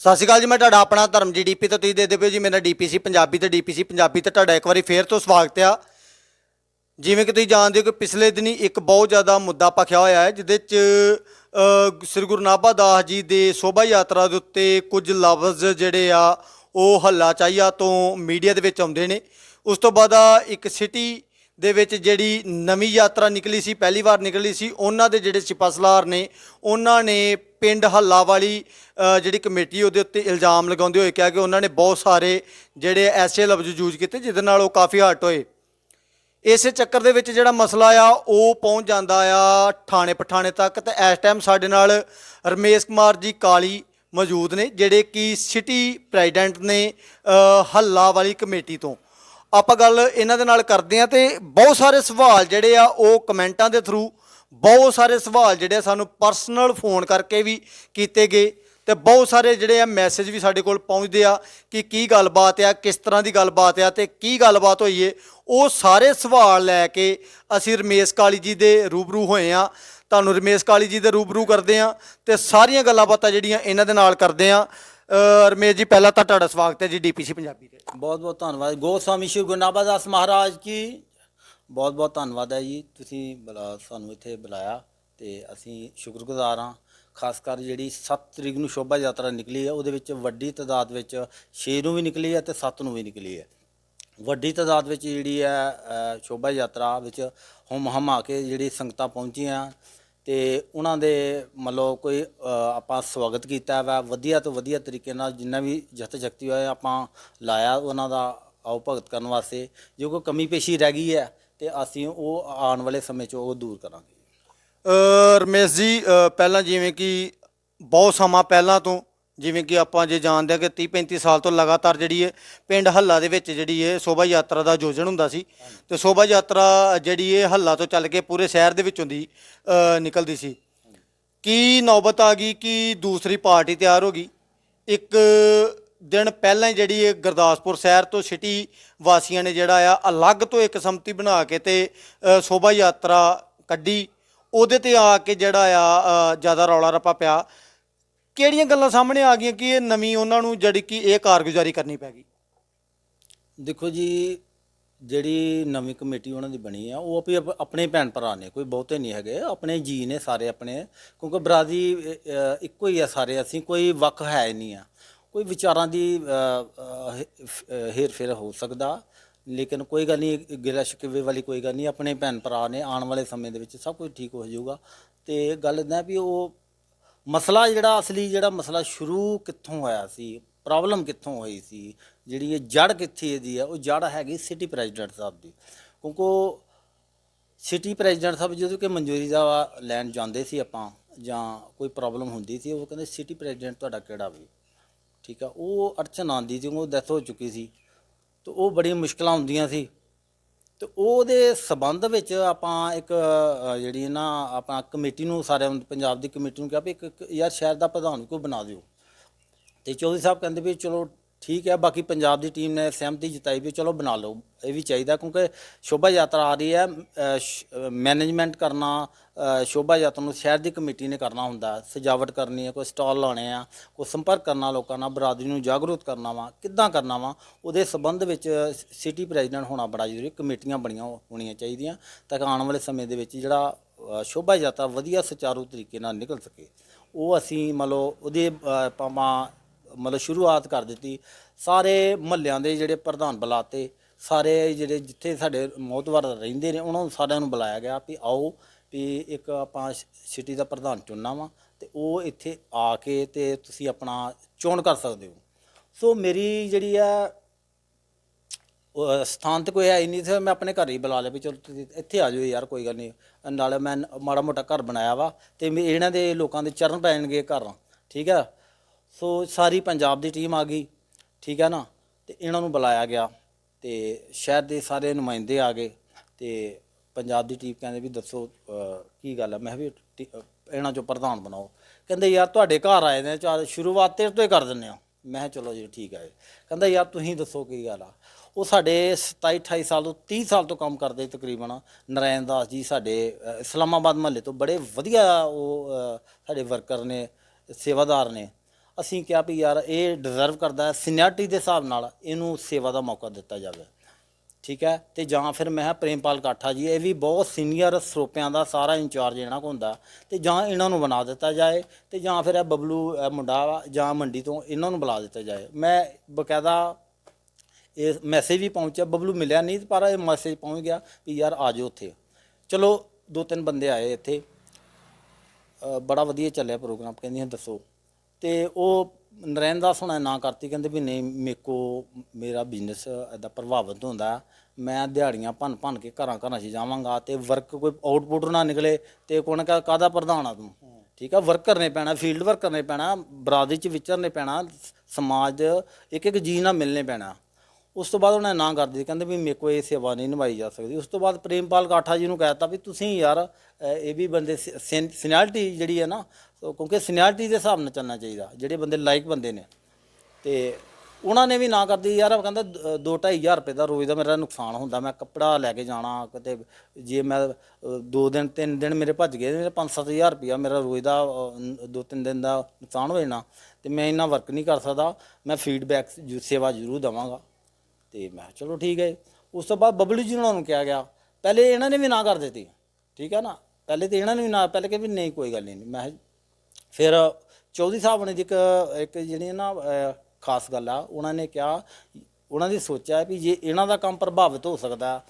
ਸਤਿ ਸ਼੍ਰੀ ਅਕਾਲ ਜੀ, ਮੈਂ ਤੁਹਾਡਾ ਆਪਣਾ ਧਰਮ ਜੀ ਡੀਪੀ ਤੋਂ ਤੁਸੀਂ ਦੇਖਦੇ ਪਏ ਹੋ ਜੀ, ਮੇਰਾ ਡੀਪੀਸੀ ਪੰਜਾਬੀ ਤੇ ਡੀਪੀਸੀ ਪੰਜਾਬੀ ਤੇ ਤੁਹਾਡਾ ਇੱਕ ਵਾਰੀ ਫੇਰ ਤੋਂ ਸਵਾਗਤ ਆ। ਜਿਵੇਂ ਕਿ ਤੁਸੀਂ ਜਾਣਦੇ ਹੋ ਕਿ ਪਿਛਲੇ ਦਿਨੀ ਇੱਕ ਬਹੁਤ ਜ਼ਿਆਦਾ ਮੁੱਦਾ ਪਖਿਆ ਹੋਇਆ ਹੈ, ਜਿਹਦੇ ਚ ਸ੍ਰੀ ਗੁਰੂ ਨਾਭਾ ਦਾਸ ਜੀ ਦੇ ਸ਼ੋਭਾ ਯਾਤਰਾ ਦੇ ਉੱਤੇ ਕੁਝ ਲਫ਼ਜ਼ ਜਿਹੜੇ ਆ, ਉਹ ਹੱਲਾ ਚਾਹੀਆ ਤੋਂ ਮੀਡੀਆ ਦੇ ਵਿੱਚ ਆਉਂਦੇ ਨੇ। ਉਸ ਤੋਂ ਬਾਅਦ ਇੱਕ ਸਿਟੀ ਦੇ ਵਿੱਚ ਜਿਹੜੀ ਨਵੀਂ ਯਾਤਰਾ ਨਿਕਲੀ ਸੀ, ਪਹਿਲੀ ਵਾਰ ਨਿਕਲੀ ਸੀ, ਉਹਨਾਂ ਦੇ ਜਿਹੜੇ ਸਿਪਾਸਲਾਰ ਨੇ, ਉਹਨਾਂ ਨੇ ਪਿੰਡ ਹੱਲਾ ਵਾਲੀ ਜਿਹੜੀ ਕਮੇਟੀ ਉਹਦੇ ਉੱਤੇ ਇਲਜ਼ਾਮ ਲਗਾਉਂਦੇ ਹੋਏ ਕਿਹਾ ਕਿ ਉਹਨਾਂ ਨੇ ਬਹੁਤ ਸਾਰੇ ਜਿਹੜੇ ਐਸੇ ਲਫ਼ਜ਼ ਯੂਜ਼ ਕੀਤੇ ਜਿਹਦੇ ਨਾਲ ਉਹ ਕਾਫੀ ਹਰਟ ਹੋਏ। ਇਸੇ ਚੱਕਰ ਦੇ ਵਿੱਚ ਜਿਹੜਾ ਮਸਲਾ ਆ, ਉਹ ਪਹੁੰਚ ਜਾਂਦਾ ਆ ਥਾਣੇ ਪਠਾਣੇ ਤੱਕ ਤੇ ਇਸ ਟਾਈਮ ਸਾਡੇ ਨਾਲ ਰਮੇਸ਼ ਕੁਮਾਰ ਜੀ ਕਾਲੀ ਮੌਜੂਦ ਨੇ, ਜਿਹੜੇ ਕਿ ਸਿਟੀ ਪ੍ਰੈਜ਼ੀਡੈਂਟ ਨੇ ਹੱਲਾ ਵਾਲੀ ਕਮੇਟੀ ਤੋਂ। ਆਪਾਂ ਗੱਲ ਇਹਨਾਂ ਦੇ ਨਾਲ ਕਰਦੇ ਆ ਤੇ ਬਹੁਤ ਸਾਰੇ ਸਵਾਲ ਜਿਹੜੇ ਆ ਉਹ ਕਮੈਂਟਾਂ ਦੇ ਥਰੂ ਬਹੁਤ ਸਾਰੇ ਸਵਾਲ ਜਿਹੜੇ ਆ ਸਾਨੂੰ ਪਰਸਨਲ ਫੋਨ ਕਰਕੇ ਵੀ ਕੀਤੇ ਗਏ ਤੇ ਬਹੁਤ ਸਾਰੇ ਜਿਹੜੇ ਆ ਮੈਸੇਜ ਵੀ ਸਾਡੇ ਕੋਲ ਪਹੁੰਚਦੇ ਆ ਕਿ ਕੀ ਗੱਲਬਾਤ ਆ, ਕਿਸ ਤਰ੍ਹਾਂ ਦੀ ਗੱਲਬਾਤ ਆ ਤੇ ਕੀ ਗੱਲਬਾਤ ਹੋਈ ਏ। ਉਹ ਸਾਰੇ ਸਵਾਲ ਲੈ ਕੇ ਅਸੀਂ ਰਮੇਸ਼ ਕਾਲੀ ਜੀ ਦੇ ਰੂਬਰੂ ਹੋਏ ਆ। ਤੁਹਾਨੂੰ ਰਮੇਸ਼ ਕਾਲੀ ਜੀ ਦੇ ਰੂਬਰੂ ਕਰਦੇ ਆ ਤੇ ਸਾਰੀਆਂ ਗੱਲਾਂ ਬਾਤਾਂ ਜਿਹੜੀਆਂ ਇਹਨਾਂ ਦੇ ਨਾਲ ਕਰਦੇ ਆ। ਅ, ਰਮੇਸ਼ ਜੀ ਪਹਿਲਾਂ ਤਾਂ ਤੁਹਾਡਾ ਸਵਾਗਤ ਹੈ ਜੀ ਡੀਪੀਸੀ ਪੰਜਾਬੀ 'ਤੇ ਬਹੁਤ ਬਹੁਤ ਧੰਨਵਾਦ। ਗੋਸਵਾਮੀ ਸ਼੍ਰੀ ਗੁਰੂ ਨਾਭਾ ਦਾਸ ਮਹਾਰਾਜ ਕੀ। ਬਹੁਤ ਬਹੁਤ ਧੰਨਵਾਦ ਹੈ ਜੀ। ਤੁਸੀਂ ਬੁਲਾ ਸਾਨੂੰ ਇੱਥੇ ਬੁਲਾਇਆ ਤੇ ਅਸੀਂ ਸ਼ੁਕਰਗੁਜ਼ਾਰ ਹਾਂ। ਖਾਸ ਕਰ ਜਿਹੜੀ 7 ਤਰੀਕ ਨੂੰ ਸ਼ੋਭਾ ਯਾਤਰਾ ਨਿਕਲੀ ਹੈ ਉਹਦੇ ਵਿੱਚ ਵੱਡੀ ਤਾਦਾਦ ਵਿੱਚ 6 ਨੂੰ ਵੀ ਨਿਕਲੀ ਹੈ ਤੇ 7 ਨੂੰ ਵੀ ਨਿਕਲੀ ਹੈ। ਵੱਡੀ ਤਾਦਾਦ ਵਿੱਚ ਜਿਹੜੀ ਹੈ ਅ, ਸ਼ੋਭਾ ਯਾਤਰਾ ਵਿੱਚ ਹੁੰਮ ਹਮਾ ਕੇ ਜਿਹੜੀ ਸੰਗਤਾਂ ਪਹੁੰਚੀਆਂ। ਤੇ ਉਹਨਾਂ ਦੇ ਮਤਲਬ ਕੋਈ ਅ, ਆਪਾਂ ਸਵਾਗਤ ਕੀਤਾ ਵਾ ਵਧੀਆ ਤੋਂ ਵਧੀਆ ਤਰੀਕੇ ਨਾਲ ਜਿੰਨਾ ਵੀ ਜਥ ਸ਼ਕਤੀ ਹੋਇਆ ਆਪਾਂ ਲਾਇਆ ਉਹਨਾਂ ਦਾ ਆਓ ਭਗਤ ਕਰਨ ਵਾਸਤੇ ਜੋ ਕੋਈ ਕਮੀ ਪੇਸ਼ੀ ਰਹਿ ਗਈ ਹੈ ਤੇ ਅਸੀਂ ਉਹ ਆਉਣ ਵਾਲੇ ਸਮੇਂ 'ਚ ਉਹ ਦੂਰ ਕਰਾਂਗੇ। ਅ, ਰਮੇਸ਼ ਜੀ ਅ, ਪਹਿਲਾਂ ਜਿਵੇਂ ਕਿ ਬਹੁਤ ਸਮਾਂ ਪਹਿਲਾਂ ਤੋਂ ਜਿਵੇਂ ਕਿ ਆਪਾਂ ਜੇ ਜਾਣਦੇ ਹਾਂ ਕਿ 30 35 ਸਾਲ ਤੋਂ ਲਗਾਤਾਰ ਜਿਹੜੀ ਹੈ ਪਿੰਡ ਹੱਲਾ ਦੇ ਵਿੱਚ ਜਿਹੜੀ ਹੈ ਸ਼ੋਭਾ ਯਾਤਰਾ ਦਾ ਆਯੋਜਨ ਹੁੰਦਾ ਸੀ ਤੇ ਸ਼ੋਭਾ ਯਾਤਰਾ ਜਿਹੜੀ ਹੈ ਹੱਲਾ ਤੋਂ ਚੱਲ ਕੇ ਪੂਰੇ ਸ਼ਹਿਰ ਦੇ ਵਿੱਚੋਂ ਦੀ ਨਿਕਲਦੀ ਸੀ। ਕੀ ਨੌਬਤ ਆ ਗਈ ਕਿ ਦੂਸਰੀ ਪਾਰਟੀ ਤਿਆਰ ਹੋ ਗਈ? ਇੱਕ ਦਿਨ ਪਹਿਲਾਂ ਜਿਹੜੀ ਇਹ ਗੁਰਦਾਸਪੁਰ ਸ਼ਹਿਰ ਤੋਂ ਸਿਟੀ ਵਾਸੀਆਂ ਨੇ ਜਿਹੜਾ ਆ ਅਲੱਗ ਤੋਂ ਇੱਕ ਸੰਮਤੀ ਬਣਾ ਕੇ ਤੇ ਸ਼ੋਭਾ ਯਾਤਰਾ ਕੱਢੀ। ਉਹਦੇ ਤੇ ਆ ਕੇ ਜਿਹੜਾ ਆ ਜ਼ਿਆਦਾ ਰੌਲਾ ਰੱਪਾ ਪਿਆ। ਕਿਹੜੀਆਂ ਗੱਲਾਂ ਸਾਹਮਣੇ ਆ ਗਈਆਂ ਕਿ ਇਹ ਨਵੀਂ ਉਹਨਾਂ ਨੂੰ ਜਿਹੜੀ ਕਿ ਇਹ ਕਾਰਗੁਜ਼ਾਰੀ ਕਰਨੀ ਪੈ ਗਈ? ਦੇਖੋ ਜੀ ਜਿਹੜੀ ਨਵੀਂ ਕਮੇਟੀ ਉਹਨਾਂ ਦੀ ਬਣੀ ਆ ਉਹ ਵੀ ਆਪ- ਆਪਣੇ ਭੈਣ ਭਰਾ ਨੇ ਕੋਈ ਬਹੁਤੇ ਨਹੀਂ ਹੈਗੇ ਆਪਣੇ ਜੀ ਨੇ ਸਾਰੇ ਆਪਣੇ ਕਿਉਂਕਿ ਬਰਾਦਰੀ ਅ, ਇੱਕੋ ਹੀ ਆ ਸਾਰੇ ਅਸੀਂ ਕੋਈ ਵੱਖ ਹੈ ਹੀ ਨਹੀਂ ਆ। ਕੋਈ ਵਿਚਾਰਾਂ ਦੀ ਹੇਰ ਫੇਰ ਹੋ ਸਕਦਾ ਲੇਕਿਨ ਕੋਈ ਗੱਲ ਨਹੀਂ ਗਿਲਾ ਸ਼ਿਕਵੇ ਵਾਲੀ ਕੋਈ ਗੱਲ ਨਹੀਂ ਆਪਣੇ ਭੈਣ ਭਰਾ ਨੇ ਆਉਣ ਵਾਲੇ ਸਮੇਂ ਦੇ ਵਿੱਚ ਸਭ ਕੁਝ ਠੀਕ ਹੋ ਜਾਊਗਾ। ਤੇ ਗੱਲ ਇਦਾਂ ਵੀ ਉਹ ਮਸਲਾ ਜਿਹੜਾ ਅਸਲੀ ਜਿਹੜਾ ਮਸਲਾ ਸ਼ੁਰੂ ਕਿੱਥੋਂ ਹੋਇਆ ਸੀ ਪ੍ਰੋਬਲਮ ਕਿੱਥੋਂ ਹੋਈ ਸੀ, ਜਿਹੜੀ ਇਹ ਜੜ ਕਿੱਥੇ ਦੀ ਹੈ, ਉਹ ਜੜ ਹੈਗੀ ਸਿਟੀ ਪ੍ਰੈਜ਼ੀਡੈਂਟ ਸਾਹਿਬ ਦੀ। ਕਿਉਂਕਿ ਉਹ ਸਿਟੀ ਪ੍ਰੈਜ਼ੀਡੈਂਟ ਸਾਹਿਬ ਜਦੋਂ ਕਿ ਮਨਜ਼ੂਰੀ ਦਾ ਲੈਣ ਜਾਂਦੇ ਸੀ ਆਪਾਂ, ਜਾਂ ਕੋਈ ਪ੍ਰੋਬਲਮ ਹੁੰਦੀ ਸੀ, ਉਹ ਕਹਿੰਦੇ ਸਿਟੀ ਪ੍ਰੈਜ਼ੀਡੈਂਟ ਤੁਹਾਡਾ ਕਿਹੜਾ ਵੀ। ਠੀਕ ਆ, ਉਹ ਅੜਚਨ ਆਉਂਦੀ ਸੀ ਉਹ ਡੈਥ ਹੋ ਚੁੱਕੀ ਸੀ। ਤੇ ਉਹ ਬੜੀਆਂ ਮੁਸ਼ਕਲਾਂ ਹੁੰਦੀਆਂ ਸੀ। ਤੇ ਉਹਦੇ ਸਬੰਧ ਵਿੱਚ ਆਪਾਂ ਇੱਕ ਅ, ਜਿਹੜੀ ਨਾ ਆਪਾਂ ਕਮੇਟੀ ਨੂੰ ਸਾਰਿਆਂ ਨੂੰ ਪੰਜਾਬ ਦੀ ਕਮੇਟੀ ਨੂੰ ਕਿਹਾ ਵੀ ਇੱਕ ਇੱਕ ਯਾਰ ਸ਼ਹਿਰ ਦਾ ਪ੍ਰਧਾਨ ਕੋਈ ਬਣਾ ਦਿਓ। ਤੇ ਚੌਧਰੀ ਸਾਹਿਬ ਕਹਿੰਦੇ ਵੀ ਚਲੋ ਠੀਕ ਹੈ ਬਾਕੀ ਪੰਜਾਬ ਦੀ ਟੀਮ ਨੇ ਸਹਿਮਤੀ ਜਤਾਈ ਵੀ ਚਲੋ ਬਣਾ ਲਓ ਇਹ ਵੀ ਚਾਹੀਦਾ ਕਿਉਂਕਿ ਸ਼ੋਭਾ ਯਾਤਰਾ ਆ ਰਹੀ ਹੈ ਮੈਨੇਜਮੈਂਟ ਕਰਨਾ ਸ਼ੋਭਾ ਯਾਤਰਾ ਨੂੰ ਸ਼ਹਿਰ ਦੀ ਕਮੇਟੀ ਨੇ ਕਰਨਾ ਹੁੰਦਾ ਸਜਾਵਟ ਕਰਨੀ ਹੈ ਕੋਈ ਸਟਾਲ ਲਾਉਣੇ ਆ ਕੋਈ ਸੰਪਰਕ ਕਰਨਾ ਲੋਕਾਂ ਨਾਲ ਬਰਾਦਰੀ ਨੂੰ ਜਾਗਰੂਕ ਕਰਨਾ ਵਾ ਕਿੱਦਾਂ ਕਰਨਾ ਵਾ ਉਹਦੇ ਸੰਬੰਧ ਵਿੱਚ ਸਿਟੀ ਪ੍ਰੈਜ਼ੀਡੈਂਟ ਹੋਣਾ ਬੜਾ ਜ਼ਰੂਰੀ ਕਮੇਟੀਆਂ ਬਣੀਆਂ ਹੋਣੀਆਂ ਚਾਹੀਦੀਆਂ ਤਾਂ ਕਿ ਆਉਣ ਵਾਲੇ ਸਮੇਂ ਦੇ ਵਿੱਚ ਜਿਹੜਾ ਸ਼ੋਭਾ ਯਾਤਰਾ ਵਧੀਆ ਸੁਚਾਰੂ ਤਰੀਕੇ ਨਾਲ ਨਿਕਲ ਸਕੇ ਉਹ ਅਸੀਂ ਮੰਨ ਲਓ ਉਹਦੇ ਅ, ਪਾਵਾਂ ਮਤਲਬ ਸ਼ੁਰੂਆਤ ਕਰ ਦਿੱਤੀ। ਸਾਰੇ ਮਹੱਲਿਆਂ ਦੇ ਜਿਹੜੇ ਪ੍ਰਧਾਨ ਬੁਲਾਤੇ, ਸਾਰੇ ਜਿਹੜੇ ਜਿੱਥੇ ਸਾਡੇ ਮੌਤਵਰ ਰਹਿੰਦੇ ਨੇ, ਉਹਨਾਂ ਨੂੰ ਸਾਰਿਆਂ ਨੂੰ ਬੁਲਾਇਆ ਗਿਆ ਵੀ ਆਓ ਵੀ ਇੱਕ ਆਪਾਂ ਸਿਟੀ ਦਾ ਪ੍ਰਧਾਨ ਚੁਣਨਾ ਵਾ ਤੇ ਉਹ ਇੱਥੇ ਆ ਕੇ ਤੇ ਤੁਸੀਂ ਆਪਣਾ ਚੋਣ ਕਰ ਸਕਦੇ ਹੋ। ਸੋ ਮੇਰੀ ਜਿਹੜੀ ਆ ਸਥਾਨ ਤੇ ਕੋਈ ਹੈ ਹੀ ਨਹੀਂ ਸੀ ਮੈਂ ਆਪਣੇ ਘਰ ਹੀ ਬੁਲਾ ਲਿਆ ਵੀ ਚਲੋ ਤੁਸੀਂ ਇੱਥੇ ਆ ਜਾਓ ਯਾਰ, ਕੋਈ ਗੱਲ ਨਹੀਂ। ਨਾਲੇ ਮੈਂ ਮਾੜਾ ਮੋਟਾ ਘਰ ਬਣਾਇਆ ਵਾ ਤੇ ਮੈਂ ਇਹਨਾਂ ਦੇ ਲੋਕਾਂ ਦੇ ਚਰਨ ਪੈਣਗੇ ਘਰ, ਠੀਕ ਹੈ ਸੋ ਸਾਰੀ ਪੰਜਾਬ ਦੀ ਟੀਮ ਆ ਗਈ ਠੀਕ ਹੈ ਨਾ? ਤੇ ਇਹਨਾਂ ਨੂੰ ਬੁਲਾਇਆ ਗਿਆ ਤੇ ਸ਼ਹਿਰ ਦੇ ਸਾਰੇ ਨੁਮਾਇੰਦੇ ਆ ਗਏ ਤੇ ਪੰਜਾਬ ਦੀ ਟੀਮ ਕਹਿੰਦੇ ਵੀ ਦੱਸੋ ਕੀ ਗੱਲ ਹੈ ਮੈਂ ਕਿਹਾ ਵੀ ਟੀ- ਇਹਨਾਂ ਚੋਂ ਪ੍ਰਧਾਨ ਬਣਾਓ। ਕਹਿੰਦੇ ਯਾਰ ਤੁਹਾਡੇ ਘਰ ਆਏ ਨੇ ਚਾਲ ਸ਼ੁਰੂਆਤ ਤੇਰੇ ਤੋਂ ਹੀ ਕਰ ਦਿੰਦੇ ਆ ਮੈਂ ਕਿਹਾ ਚਲੋ ਜੀ ਠੀਕ ਹੈ ਕਹਿੰਦਾ ਯਾਰ ਤੁਸੀਂ ਦੱਸੋ ਕੀ ਗੱਲ ਆ? ਉਹ ਸਾਡੇ 27 28 ਸਾਲ ਤੋਂ 30 ਸਾਲ ਤੋਂ ਕੰਮ ਕਰਦੇ ਤਕਰੀਬਨ ਨਰਾਇਣ ਦਾਸ ਜੀ ਸਾਡੇ ਅ, ਇਸਲਾਮਾਬਾਦ ਮਹੱਲੇ ਤੋਂ ਬੜੇ ਵਧੀਆ ਉਹ ਅ, ਸਾਡੇ ਵਰਕਰ ਨੇ ਸੇਵਾਦਾਰ ਨੇ। ਅਸੀਂ ਕਿਹਾ ਵੀ ਯਾਰ ਇਹ ਡਿਜ਼ਰਵ ਕਰਦਾ ਹੈ ਸੀਨੀਅਰਟੀ ਦੇ ਹਿਸਾਬ ਨਾਲ ਇਹਨੂੰ ਸੇਵਾ ਦਾ ਮੌਕਾ ਦਿੱਤਾ ਜਾਵੇ। ਠੀਕ ਹੈ? ਤੇ ਜਾਂ ਫਿਰ ਮੈਂ ਪ੍ਰੇਮਪਾਲ ਕਾਠਾ ਜੀ ਇਹ ਵੀ ਬਹੁਤ ਸੀਨੀਅਰ ਸਰੋਪਿਆਂ ਦਾ ਸਾਰਾ ਇੰਚਾਰਜ ਇਹਨਾਂ ਕੋਲ ਹੁੰਦਾ। ਤੇ ਜਾਂ ਇਹਨਾਂ ਨੂੰ ਬਣਾ ਦਿੱਤਾ ਜਾਏ ਤੇ ਜਾਂ ਫਿਰ ਇਹ ਬਬਲੂ ਇਹ ਮੁੰਡਾ ਵਾ ਜਾਂ ਮੰਡੀ ਤੋਂ ਇਹਨਾਂ ਨੂੰ ਬੁਲਾ ਦਿੱਤਾ ਜਾਏ। ਮੈਂ ਬਕਾਇਦਾ ਇਹ ਮੈਸੇਜ ਵੀ ਪਹੁੰਚਿਆ ਬਬਲੂ ਮਿਲਿਆ ਨਹੀਂ ਪਰ ਇਹ ਮੈਸੇਜ ਪਹੁੰਚ ਗਿਆ ਵੀ ਯਾਰ ਆ ਜਾਓ ਉੱਥੇ। ਚਲੋ ਦੋ ਤਿੰਨ ਬੰਦੇ ਆਏ ਇੱਥੇ। ਅ, ਬੜਾ ਵਧੀਆ ਚੱਲਿਆ ਪ੍ਰੋਗਰਾਮ ਕਹਿੰਦੀਆਂ ਦੱਸੋ। ਤੇ ਉਹ ਨਰੈਣ ਦਾਸ ਹੁਣਾਂ ਨਾ ਕਰਤੀ, ਕਹਿੰਦੇ ਵੀ ਨਹੀਂ ਮੇਕੋ ਮੇਰਾ ਬਿਜ਼ਨਸ ਐਦਾ ਪ੍ਰਭਾਵਿਤ ਹੁੰਦਾ। ਮੈਂ ਦਿਹਾੜੀਆਂ ਭੰਨ ਭੰਨ ਕੇ ਘਰਾਂ ਘਰਾਂ 'ਚ ਜਾਵਾਂਗਾ ਤੇ ਵਰਕ ਕੋਈ ਆਊਟਪੁੱਟ ਨਾ ਨਿਕਲੇ ਤੇ ਕੋਣ ਕਾ ਕਾਦਾ ਪ੍ਰਧਾਨ ਆ ਤੂੰ? ਠੀਕ ਆ ਵਰਕ ਕਰਨੇ ਪੈਣਾ ਫੀਲਡ ਵਰਕ ਕਰਨੇ ਪੈਣਾ, ਬਰਾਦਰੀ 'ਚ ਵਿਚਰਨੇ ਪੈਣਾ ਸਮਾਜ ਇੱਕ ਇੱਕ ਜੀ ਨਾਲ ਮਿਲਨੇ ਪੈਣਾ। ਉਸ ਤੋਂ ਬਾਅਦ ਉਹਨਾਂ ਨੇ ਨਾ ਕਰ ਦਿੱਤੀ ਕਹਿੰਦੇ ਵੀ ਮੇਰੇ ਕੋਲ ਇਹ ਸੇਵਾ ਨਹੀਂ ਨਿਭਾਈ ਜਾ ਸਕਦੀ। ਉਸ ਤੋਂ ਬਾਅਦ ਪ੍ਰੇਮਪਾਲ ਕਾਠਾ ਜੀ ਨੂੰ ਕਹਿਤਾ ਵੀ ਤੁਸੀਂ ਯਾਰ ਇਹ ਵੀ ਬੰਦੇ ਸੀਨੀਅਰਟੀ ਜਿਹੜੀ ਹੈ ਨਾ ਕਿਉਂਕਿ ਸੀਨੀਅਰਟੀ ਦੇ ਹਿਸਾਬ ਨਾਲ ਚੱਲਣਾ ਚਾਹੀਦਾ, ਜਿਹੜੇ ਬੰਦੇ ਲਾਇਕ ਬੰਦੇ ਨੇ। ਤੇ ਉਹਨਾਂ ਨੇ ਵੀ ਨਾ ਕਰਦੀ, ਯਾਰ ਉਹ ਕਹਿੰਦਾ 2-2500 ਰੁਪਏ ਦਾ ਰੋਜ਼ ਦਾ ਮੇਰਾ ਨੁਕਸਾਨ ਹੁੰਦਾ, ਮੈਂ ਕੱਪੜਾ ਲੈ ਕੇ ਜਾਣਾ, ਕਿਤੇ ਜੇ ਮੈਂ 2 ਦਿਨ 3 ਦਿਨ ਮੇਰੇ ਭੱਜ ਗਏ, ਮੇਰੇ 5-7000 ਰੁਪਇਆ ਮੇਰਾ ਰੋਜ਼ ਦਾ 2-3 ਦਿਨ ਦਾ ਨੁਕਸਾਨ ਹੋ ਜਾਣਾ, ਤੇ ਮੈਂ ਇੰਨਾ ਵਰਕ ਨਹੀਂ ਕਰ ਸਕਦਾ, ਮੈਂ ਫੀਡਬੈਕ ਸੇਵਾ ਜ਼ਰੂਰ ਦਵਾਂਗਾ। ਤੇ ਮੈਂ ਕਿਹਾ ਚਲੋ ਠੀਕ ਹੈ ਉਸ ਤੋਂ ਬਾਅਦ ਬਬਲੂ ਜੀ ਉਹਨਾਂ ਨੂੰ ਕਿਹਾ ਗਿਆ, ਪਹਿਲੇ ਇਹਨਾਂ ਨੇ ਵੀ ਨਾ ਕਰ ਦਿੱਤੀ, ਠੀਕ ਹੈ ਨਾ? ਪਹਿਲੇ ਤੇ ਇਹਨਾਂ ਨੇ ਵੀ ਨਾ, ਪਹਿਲੇ ਕਿ ਵੀ ਨਹੀਂ, ਕੋਈ ਗੱਲ ਨਹੀਂ। ਮੈਂ ਕਿਹਾ ਫਿਰ ਚੌਧਰੀ ਸਾਹਿਬ ਨੇ ਇੱਕ ਇੱਕ ਜਿਹੜੀ ਨਾ ਖਾਸ ਗੱਲ ਆ, ਉਹਨਾਂ ਨੇ ਕਿਹਾ, ਉਹਨਾਂ ਦੀ ਸੋਚਿਆ ਵੀ ਜੇ ਇਹਨਾਂ ਦਾ ਕੰਮ ਪ੍ਰਭਾਵਿਤ ਹੋ ਸਕਦਾ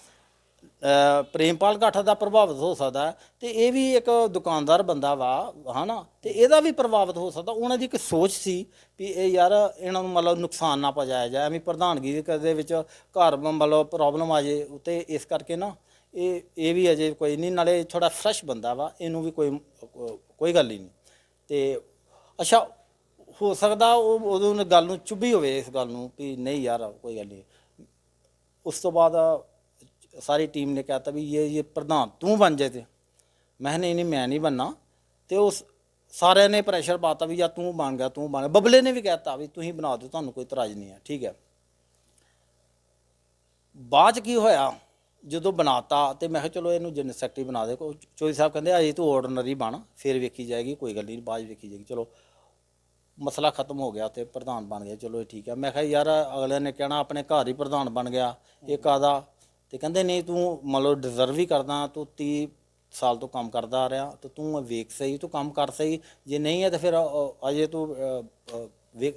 ਪ੍ਰੇਮਪਾਲ ਕਾਠਾ ਦਾ ਪ੍ਰਭਾਵਿਤ ਹੋ ਸਕਦਾ ਤੇ ਇਹ ਵੀ ਇੱਕ ਦੁਕਾਨਦਾਰ ਬੰਦਾ ਵਾ, ਹਨਾ? ਤੇ ਇਹਦਾ ਵੀ ਪ੍ਰਭਾਵਿਤ ਹੋ ਸਕਦਾ। ਉਹਨਾਂ ਦੀ ਇੱਕ ਸੋਚ ਸੀ ਵੀ ਇਹ ਯਾਰ ਇਹਨਾਂ ਨੂੰ ਮਤਲਬ ਨੁਕਸਾਨ ਨਾ ਪਹੁੰਚਾਇਆ ਜਾਏ। ਐਵੇਂ ਪ੍ਰਧਾਨਗੀ ਦੇ ਵਿੱਚ ਘਰ ਮਤਲਬ ਪ੍ਰੋਬਲਮ ਆ ਜੇ ਉਤੇ ਇਸ ਕਰਕੇ ਨਾ, ਇਹ ਇਹ ਵੀ ਅਜੇ ਕੋਈ ਨਹੀਂ। ਨਾਲੇ ਥੋੜਾ ਫਰੈਸ਼ ਬੰਦਾ ਵਾ, ਇਹਨੂੰ ਵੀ ਕੋਈ ਕੋਈ ਗੱਲ ਹੀ ਨਹੀਂ। ਤੇ ਅੱਛਾ, ਹੋ ਸਕਦਾ ਉਹ ਉਦੋਂ ਗੱਲ ਨੂੰ ਚੁੱਭੀ ਹੋਵੇ ਇਸ ਗੱਲ ਨੂੰ ਵੀ ਨਹੀਂ ਯਾਰ, ਕੋਈ ਗੱਲ ਨਹੀਂ। ਉਸ ਤੋਂ ਬਾਅਦ ਸਾਰੀ ਟੀਮ ਨੇ ਕਹਤਾ ਵੀ ਇਹ ਇਹ ਪ੍ਰਧਾਨ ਤੂੰ ਬਣ ਜਾਏ ਤੇ। ਮੈਂ ਕਿਹਾ ਨਹੀਂ ਨਹੀਂ, ਮੈਂ ਨਹੀਂ ਬਣਨਾ। ਤੇ ਉਸ ਸਾਰਿਆਂ ਨੇ ਪ੍ਰੈਸ਼ਰ ਪਾਤਾ ਵੀ ਜਾਂ ਤੂੰ ਬਣ ਗਿਆ, ਤੂੰ ਬਣ ਗਿਆ। ਬਬਲੇ ਨੇ ਵੀ ਕਹਿਤਾ ਵੀ ਤੁਸੀਂ ਬਣਾ ਦਿਓ, ਤੁਹਾਨੂੰ ਕੋਈ ਇਤਰਾਜ਼ ਨਹੀਂ ਹੈ, ਠੀਕ ਹੈ। ਬਾਅਦ 'ਚ ਕੀ ਹੋਇਆ? ਜਦੋਂ ਬਣਾਤਾ ਤੇ ਮੈਂ ਕਿਹਾ ਚਲੋ ਇਹਨੂੰ ਜਨਰਲ ਸੈਕਟਰੀ ਬਣਾ ਦੇ। ਚੋਈ ਸਾਹਿਬ ਕਹਿੰਦੇ, ਅਜੇ ਤੂੰ ਆਰਡੀਨਰੀ ਬਣ, ਫਿਰ ਵੇਖੀ ਜਾਏਗੀ, ਕੋਈ ਗੱਲ ਨਹੀਂ, ਬਾਅਦ 'ਚ ਵੇਖੀ ਜਾਏਗੀ। ਚਲੋ, ਮਸਲਾ ਖਤਮ ਹੋ ਗਿਆ ਤੇ ਪ੍ਰਧਾਨ ਬਣ ਗਿਆ। ਚਲੋ ਇਹ ਠੀਕ ਹੈ। ਮੈਂ ਕਿਹਾ, ਯਾਰ ਅਗਲੇ ਨੇ ਕਹਿਣਾ, ਆਪਣੇ ਘਰ ਹੀ ਪ੍ਰਧਾਨ ਬਣ ਗਿਆ। ਇਹ ਕਾਦਾ ਤੇ ਕਹਿੰਦੇ ਨਹੀਂ ਤੂੰ ਮੰਨ ਲਓ ਡਿਜ਼ਰਵ ਹੀ ਕਰਦਾ ਤੂੰ 30 ਸਾਲ ਤੋਂ ਕੰਮ ਕਰਦਾ ਆ ਰਿਹਾ ਤੇ ਤੂੰ ਵੇਖ ਸਹੀ ਤੂੰ ਕੰਮ ਕਰ ਸਹੀ ਜੇ ਨਹੀਂ ਹੈ ਤਾਂ ਫਿਰ ਅਜੇ ਤੂੰ ਅ,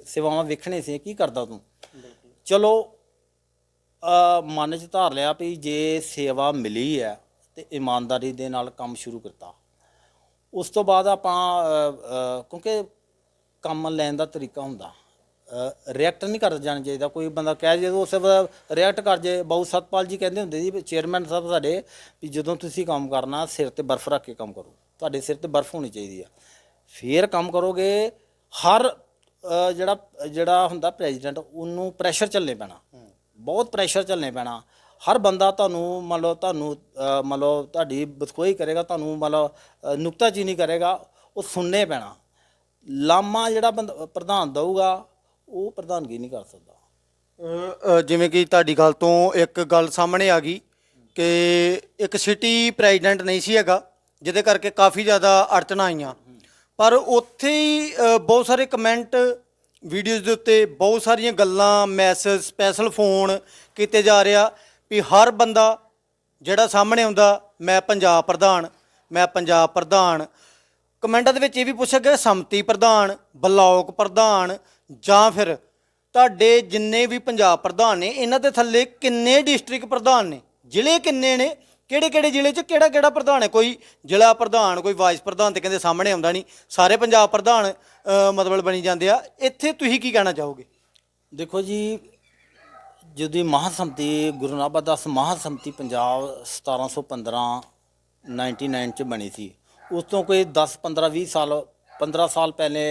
ਸੇਵਾਵਾਂ ਵੇਖਣੇ ਸੀ ਕੀ ਕਰਦਾ ਤੂੰ? ਚਲੋ ਮਨ 'ਚ ਧਾਰ ਲਿਆ ਵੀ ਜੇ ਸੇਵਾ ਮਿਲੀ ਹੈ ਤੇ ਇਮਾਨਦਾਰੀ ਦੇ ਨਾਲ ਕੰਮ ਸ਼ੁਰੂ ਕੀਤਾ। ਉਸ ਤੋਂ ਬਾਅਦ ਆਪਾਂ ਕਿਉਂਕਿ ਕੰਮ ਲੈਣ ਦਾ ਤਰੀਕਾ ਹੁੰਦਾ। ਰਿਐਕਟ ਨਹੀਂ ਕਰ ਜਾਣਾ ਚਾਹੀਦਾ। ਕੋਈ ਬੰਦਾ ਕਹਿ ਜੇ ਉਸੇ ਵੇਲੇ ਰਿਐਕਟ ਕਰ ਜੇ। ਬਹੁ ਸਤਪਾਲ ਜੀ ਕਹਿੰਦੇ ਹੁੰਦੇ ਜੀ ਚੇਅਰਮੈਨ ਸਾਹਿਬ ਸਾਡੇ ਵੀ ਜਦੋਂ ਤੁਸੀਂ ਕੰਮ ਕਰਨਾ ਸਿਰ ਤੇ ਬਰਫ਼ ਰੱਖ ਕੇ ਕੰਮ ਕਰੋ। ਤੁਹਾਡੇ ਸਿਰ ਤੇ ਬਰਫ਼ ਹੋਣੀ ਚਾਹੀਦੀ ਆ। ਫੇਰ ਕੰਮ ਕਰੋਗੇ ਹਰ ਜਿਹੜਾ ਜਿਹੜਾ ਹੁੰਦਾ ਪ੍ਰੈਜ਼ੀਡੈਂਟ ਉਹਨੂੰ ਪ੍ਰੈਸ਼ਰ ਝੱਲਣੇ ਪੈਣਾ। ਬਹੁਤ ਪ੍ਰੈਸ਼ਰ ਝੱਲਣੇ ਪੈਣਾ। ਹਰ ਬੰਦਾ ਤੁਹਾਨੂੰ ਮੰਨ ਲਓ ਤੁਹਾਨੂੰ ਅ, ਮੰਨ ਲਓ ਤੁਹਾਡੀ ਬਸਕੋਈ ਕਰੇਗਾ ਤੁਹਾਨੂੰ ਮੰਨ ਲਓ ਨੁਕਤਾਚੀਨੀ ਕਰੇਗਾ ਉਹ ਸੁਣਨੇ ਪੈਣਾ। ਲਾਮਾ ਜਿਹੜਾ ਬੰਦਾ ਪ੍ਰਧਾਨ ਦਊਗਾ ਉਹ ਪ੍ਰਧਾਨਗੀ ਨਹੀਂ ਕਰ ਸਕਦਾ। ਅ, ਅ, ਜਿਵੇਂ ਕਿ ਤੁਹਾਡੀ ਗੱਲ ਤੋਂ ਇੱਕ ਗੱਲ ਸਾਹਮਣੇ ਆ ਗਈ ਕਿ ਇੱਕ ਸਿਟੀ ਪ੍ਰੈਜ਼ੀਡੈਂਟ ਨਹੀਂ ਸੀ ਹੈਗਾ ਜਿਹਦੇ ਕਰਕੇ ਕਾਫੀ ਜ਼ਿਆਦਾ ਅੜਚਣਾਂ ਆਈਆਂ। ਪਰ ਉੱਥੇ ਹੀ ਅ, ਬਹੁਤ ਸਾਰੇ ਕਮੈਂਟ ਵੀਡੀਓਜ਼ ਦੇ ਉੱਤੇ ਬਹੁਤ ਸਾਰੀਆਂ ਗੱਲਾਂ ਮੈਸੇਜ ਸਪੈਸ਼ਲ ਫੋਨ ਕੀਤੇ ਜਾ ਰਿਹਾ ਵੀ ਹਰ ਬੰਦਾ ਜਿਹੜਾ ਸਾਹਮਣੇ ਆਉਂਦਾ ਮੈਂ ਪੰਜਾਬ ਪ੍ਰਧਾਨ ਮੈਂ ਪੰਜਾਬ ਪ੍ਰਧਾਨ। ਕਮੈਂਟਾਂ ਦੇ ਵਿੱਚ ਇਹ ਵੀ ਪੁੱਛਿਆ ਗਿਆ ਸੰਮਤੀ ਪ੍ਰਧਾਨ ਬਲਾਕ ਪ੍ਰਧਾਨ ਜਾਂ ਫਿਰ ਤੁਹਾਡੇ ਜਿੰਨੇ ਵੀ ਪੰਜਾਬ ਪ੍ਰਧਾਨ ਨੇ, ਇਹਨਾਂ ਦੇ ਥੱਲੇ ਕਿੰਨੇ ਡਿਸਟ੍ਰਿਕਟ ਪ੍ਰਧਾਨ ਨੇ? ਜ਼ਿਲ੍ਹੇ ਕਿੰਨੇ ਨੇ? ਕਿਹੜੇ ਕਿਹੜੇ ਜ਼ਿਲ੍ਹੇ 'ਚ ਕਿਹੜਾ ਕਿਹੜਾ ਪ੍ਰਧਾਨ ਹੈ? ਕੋਈ ਜ਼ਿਲ੍ਹਾ ਪ੍ਰਧਾਨ, ਕੋਈ ਵਾਈਸ ਪ੍ਰਧਾਨ ਤੇ ਕਹਿੰਦੇ ਸਾਹਮਣੇ ਆਉਂਦਾ ਨਹੀਂ। ਸਾਰੇ ਪੰਜਾਬ ਪ੍ਰਧਾਨ ਮਤਲਬ ਬਣੀ ਜਾਂਦੇ ਆ। ਇੱਥੇ ਤੁਸੀਂ ਕੀ ਕਹਿਣਾ ਚਾਹੋਗੇ? ਦੇਖੋ ਜੀ ਜਿਹਦੀ ਮਹਾਸੰਮਤੀ, ਗੁਰੂ ਨਾਨਕ ਮਹਾਸੰਮਤੀ ਪੰਜਾਬ 1715 99 ਚ ਬਣੀ ਸੀ, ਉਸ ਤੋਂ ਕੋਈ 10 15 20 ਸਾਲ 15 ਸਾਲ ਪਹਿਲੇ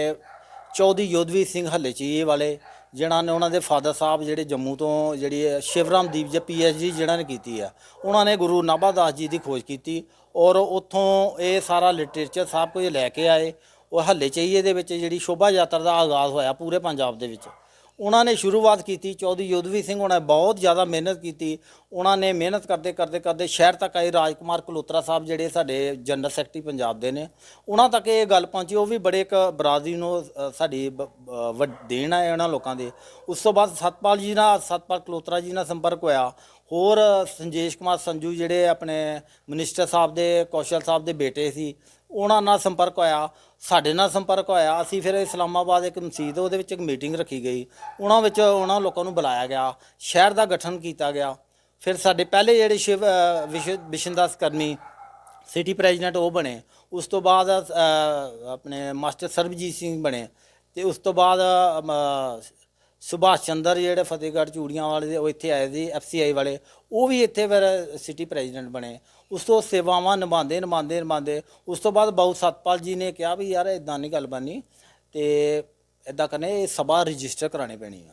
ਚੌਧਰੀ ਯੋਧਵੀ ਸਿੰਘ ਹੱਲੇਚੀਏ ਵਾਲੇ, ਜਿਨ੍ਹਾਂ ਨੇ ਉਹਨਾਂ ਦੇ ਫਾਦਰ ਸਾਹਿਬ ਜਿਹੜੇ ਜੰਮੂ ਤੋਂ ਜਿਹੜੀ ਹੈ ਸ਼ਿਵਰਾਮ ਦੀਪ ਜੀ ਪੀਐਚਡੀ ਜਿਹੜਾ ਨੇ ਕੀਤੀ ਆ, ਉਹਨਾਂ ਨੇ ਗੁਰੂ ਨਾਭਾ ਦਾਸ ਜੀ ਦੀ ਖੋਜ ਕੀਤੀ ਔਰ ਉੱਥੋਂ ਇਹ ਸਾਰਾ ਲਿਟਰੇਚਰ ਸਭ ਕੁਝ ਲੈ ਕੇ ਆਏ, ਉਹ ਹੱਲੇ ਚਾਹੀਏ ਦੇ ਵਿੱਚ ਜਿਹੜੀ ਸ਼ੋਭਾ ਯਾਤਰਾ ਦਾ ਆਗਾਜ਼ ਹੋਇਆ ਪੂਰੇ ਪੰਜਾਬ ਦੇ ਵਿੱਚ। ਉਹਨਾਂ ਨੇ ਸ਼ੁਰੂਆਤ ਕੀਤੀ, ਚੌਧਰੀ ਯੋਧਵੀ ਸਿੰਘ ਉਹਨਾਂ ਨੇ ਬਹੁਤ ਜ਼ਿਆਦਾ ਮਿਹਨਤ ਕੀਤੀ। ਉਹਨਾਂ ਨੇ ਮਿਹਨਤ ਕਰਦੇ ਕਰਦੇ ਕਰਦੇ ਸ਼ਹਿਰ ਤੱਕ ਆਏ, ਰਾਜਕੁਮਾਰ ਕਲੋਤਰਾ ਸਾਹਿਬ ਜਿਹੜੇ ਸਾਡੇ ਜਨਰਲ ਸੈਕਟਰੀ ਪੰਜਾਬ ਦੇ ਨੇ, ਉਹਨਾਂ ਤੱਕ ਇਹ ਗੱਲ ਪਹੁੰਚੀ। ਉਹ ਵੀ ਬੜੇ ਇੱਕ ਬਰਾਦਰੀ ਨੂੰ ਸਾਡੀ ਦੇਣ ਹੈ ਉਹਨਾਂ ਲੋਕਾਂ ਦੇ। ਉਸ ਤੋਂ ਬਾਅਦ ਸਤਪਾਲ ਜੀ ਨਾਲ, ਸਤਪਾਲ ਕਲੋਤਰਾ ਜੀ ਨਾਲ ਸੰਪਰਕ ਹੋਇਆ। ਹੋਰ ਸੰਜੇਸ਼ ਕੁਮਾਰ ਸੰਜੂ ਜਿਹੜੇ ਆਪਣੇ ਮਿਨਿਸਟਰ ਸਾਹਿਬ ਦੇ, ਕੌਸ਼ਲ ਸਾਹਿਬ ਦੇ ਬੇਟੇ ਸੀ ਉਹਨਾਂ ਨਾਲ ਸੰਪਰਕ ਹੋਇਆ ਸਾਡੇ ਨਾਲ ਸੰਪਰਕ ਹੋਇਆ। ਅਸੀਂ ਫਿਰ ਇਸਲਾਮਾਬਾਦ ਇੱਕ ਮਸਜਿਦ ਉਹਦੇ ਵਿੱਚ ਇੱਕ ਮੀਟਿੰਗ ਰੱਖੀ ਗਈ। ਉਹਨਾਂ ਵਿੱਚ ਉਹਨਾਂ ਲੋਕਾਂ ਨੂੰ ਬੁਲਾਇਆ ਗਿਆ ਸ਼ਹਿਰ ਦਾ ਗਠਨ ਕੀਤਾ ਗਿਆ। ਫਿਰ ਸਾਡੇ ਪਹਿਲੇ ਜਿਹੜੇ ਸ਼ਿਵ ਅ, ਵਿਸ਼- ਵਿਸ਼ਨਦਾਸ ਕਰਮੀ ਸਿਟੀ ਪ੍ਰੈਜ਼ੀਡੈਂਟ ਉਹ ਬਣੇ। ਉਸ ਤੋਂ ਬਾਅਦ ਆਪਣੇ ਮਾਸਟਰ ਸਰਬਜੀਤ ਸਿੰਘ ਬਣੇ। ਤੇ ਉਸ ਤੋਂ ਬਾਅਦ ਸੁਭਾਸ਼ ਚੰਦਰ ਜਿਹੜੇ ਫਤਿਹਗੜ੍ਹ ਚੂੜੀਆਂ ਵਾਲੇ ਦੇ ਉਹ ਇੱਥੇ ਆਏ ਸੀ ਐਫਸੀਆਈ ਵਾਲੇ। ਉਹ ਵੀ ਇੱਥੇ ਫਿਰ ਸਿਟੀ ਪ੍ਰੈਜ਼ੀਡੈਂਟ ਬਣੇ। ਉਸ ਤੋਂ ਸੇਵਾਵਾਂ ਨਿਭਾਉਂਦੇ ਨਿਭਾਉਂਦੇ ਨਿਭਾਉਂਦੇ। ਉਸ ਤੋਂ ਬਾਅਦ ਬਾਊ ਸਤਪਾਲ ਜੀ ਨੇ ਕਿਹਾ ਵੀ ਯਾਰ ਇਦਾਂ ਨਹੀਂ ਗੱਲ ਬਣਨੀ ਤੇ ਇਦਾਂ ਕਰਨੇ, ਇਹ ਸਭਾ ਰਜਿਸਟਰ ਕਰਾਣੀ ਪੈਣੀ ਆ।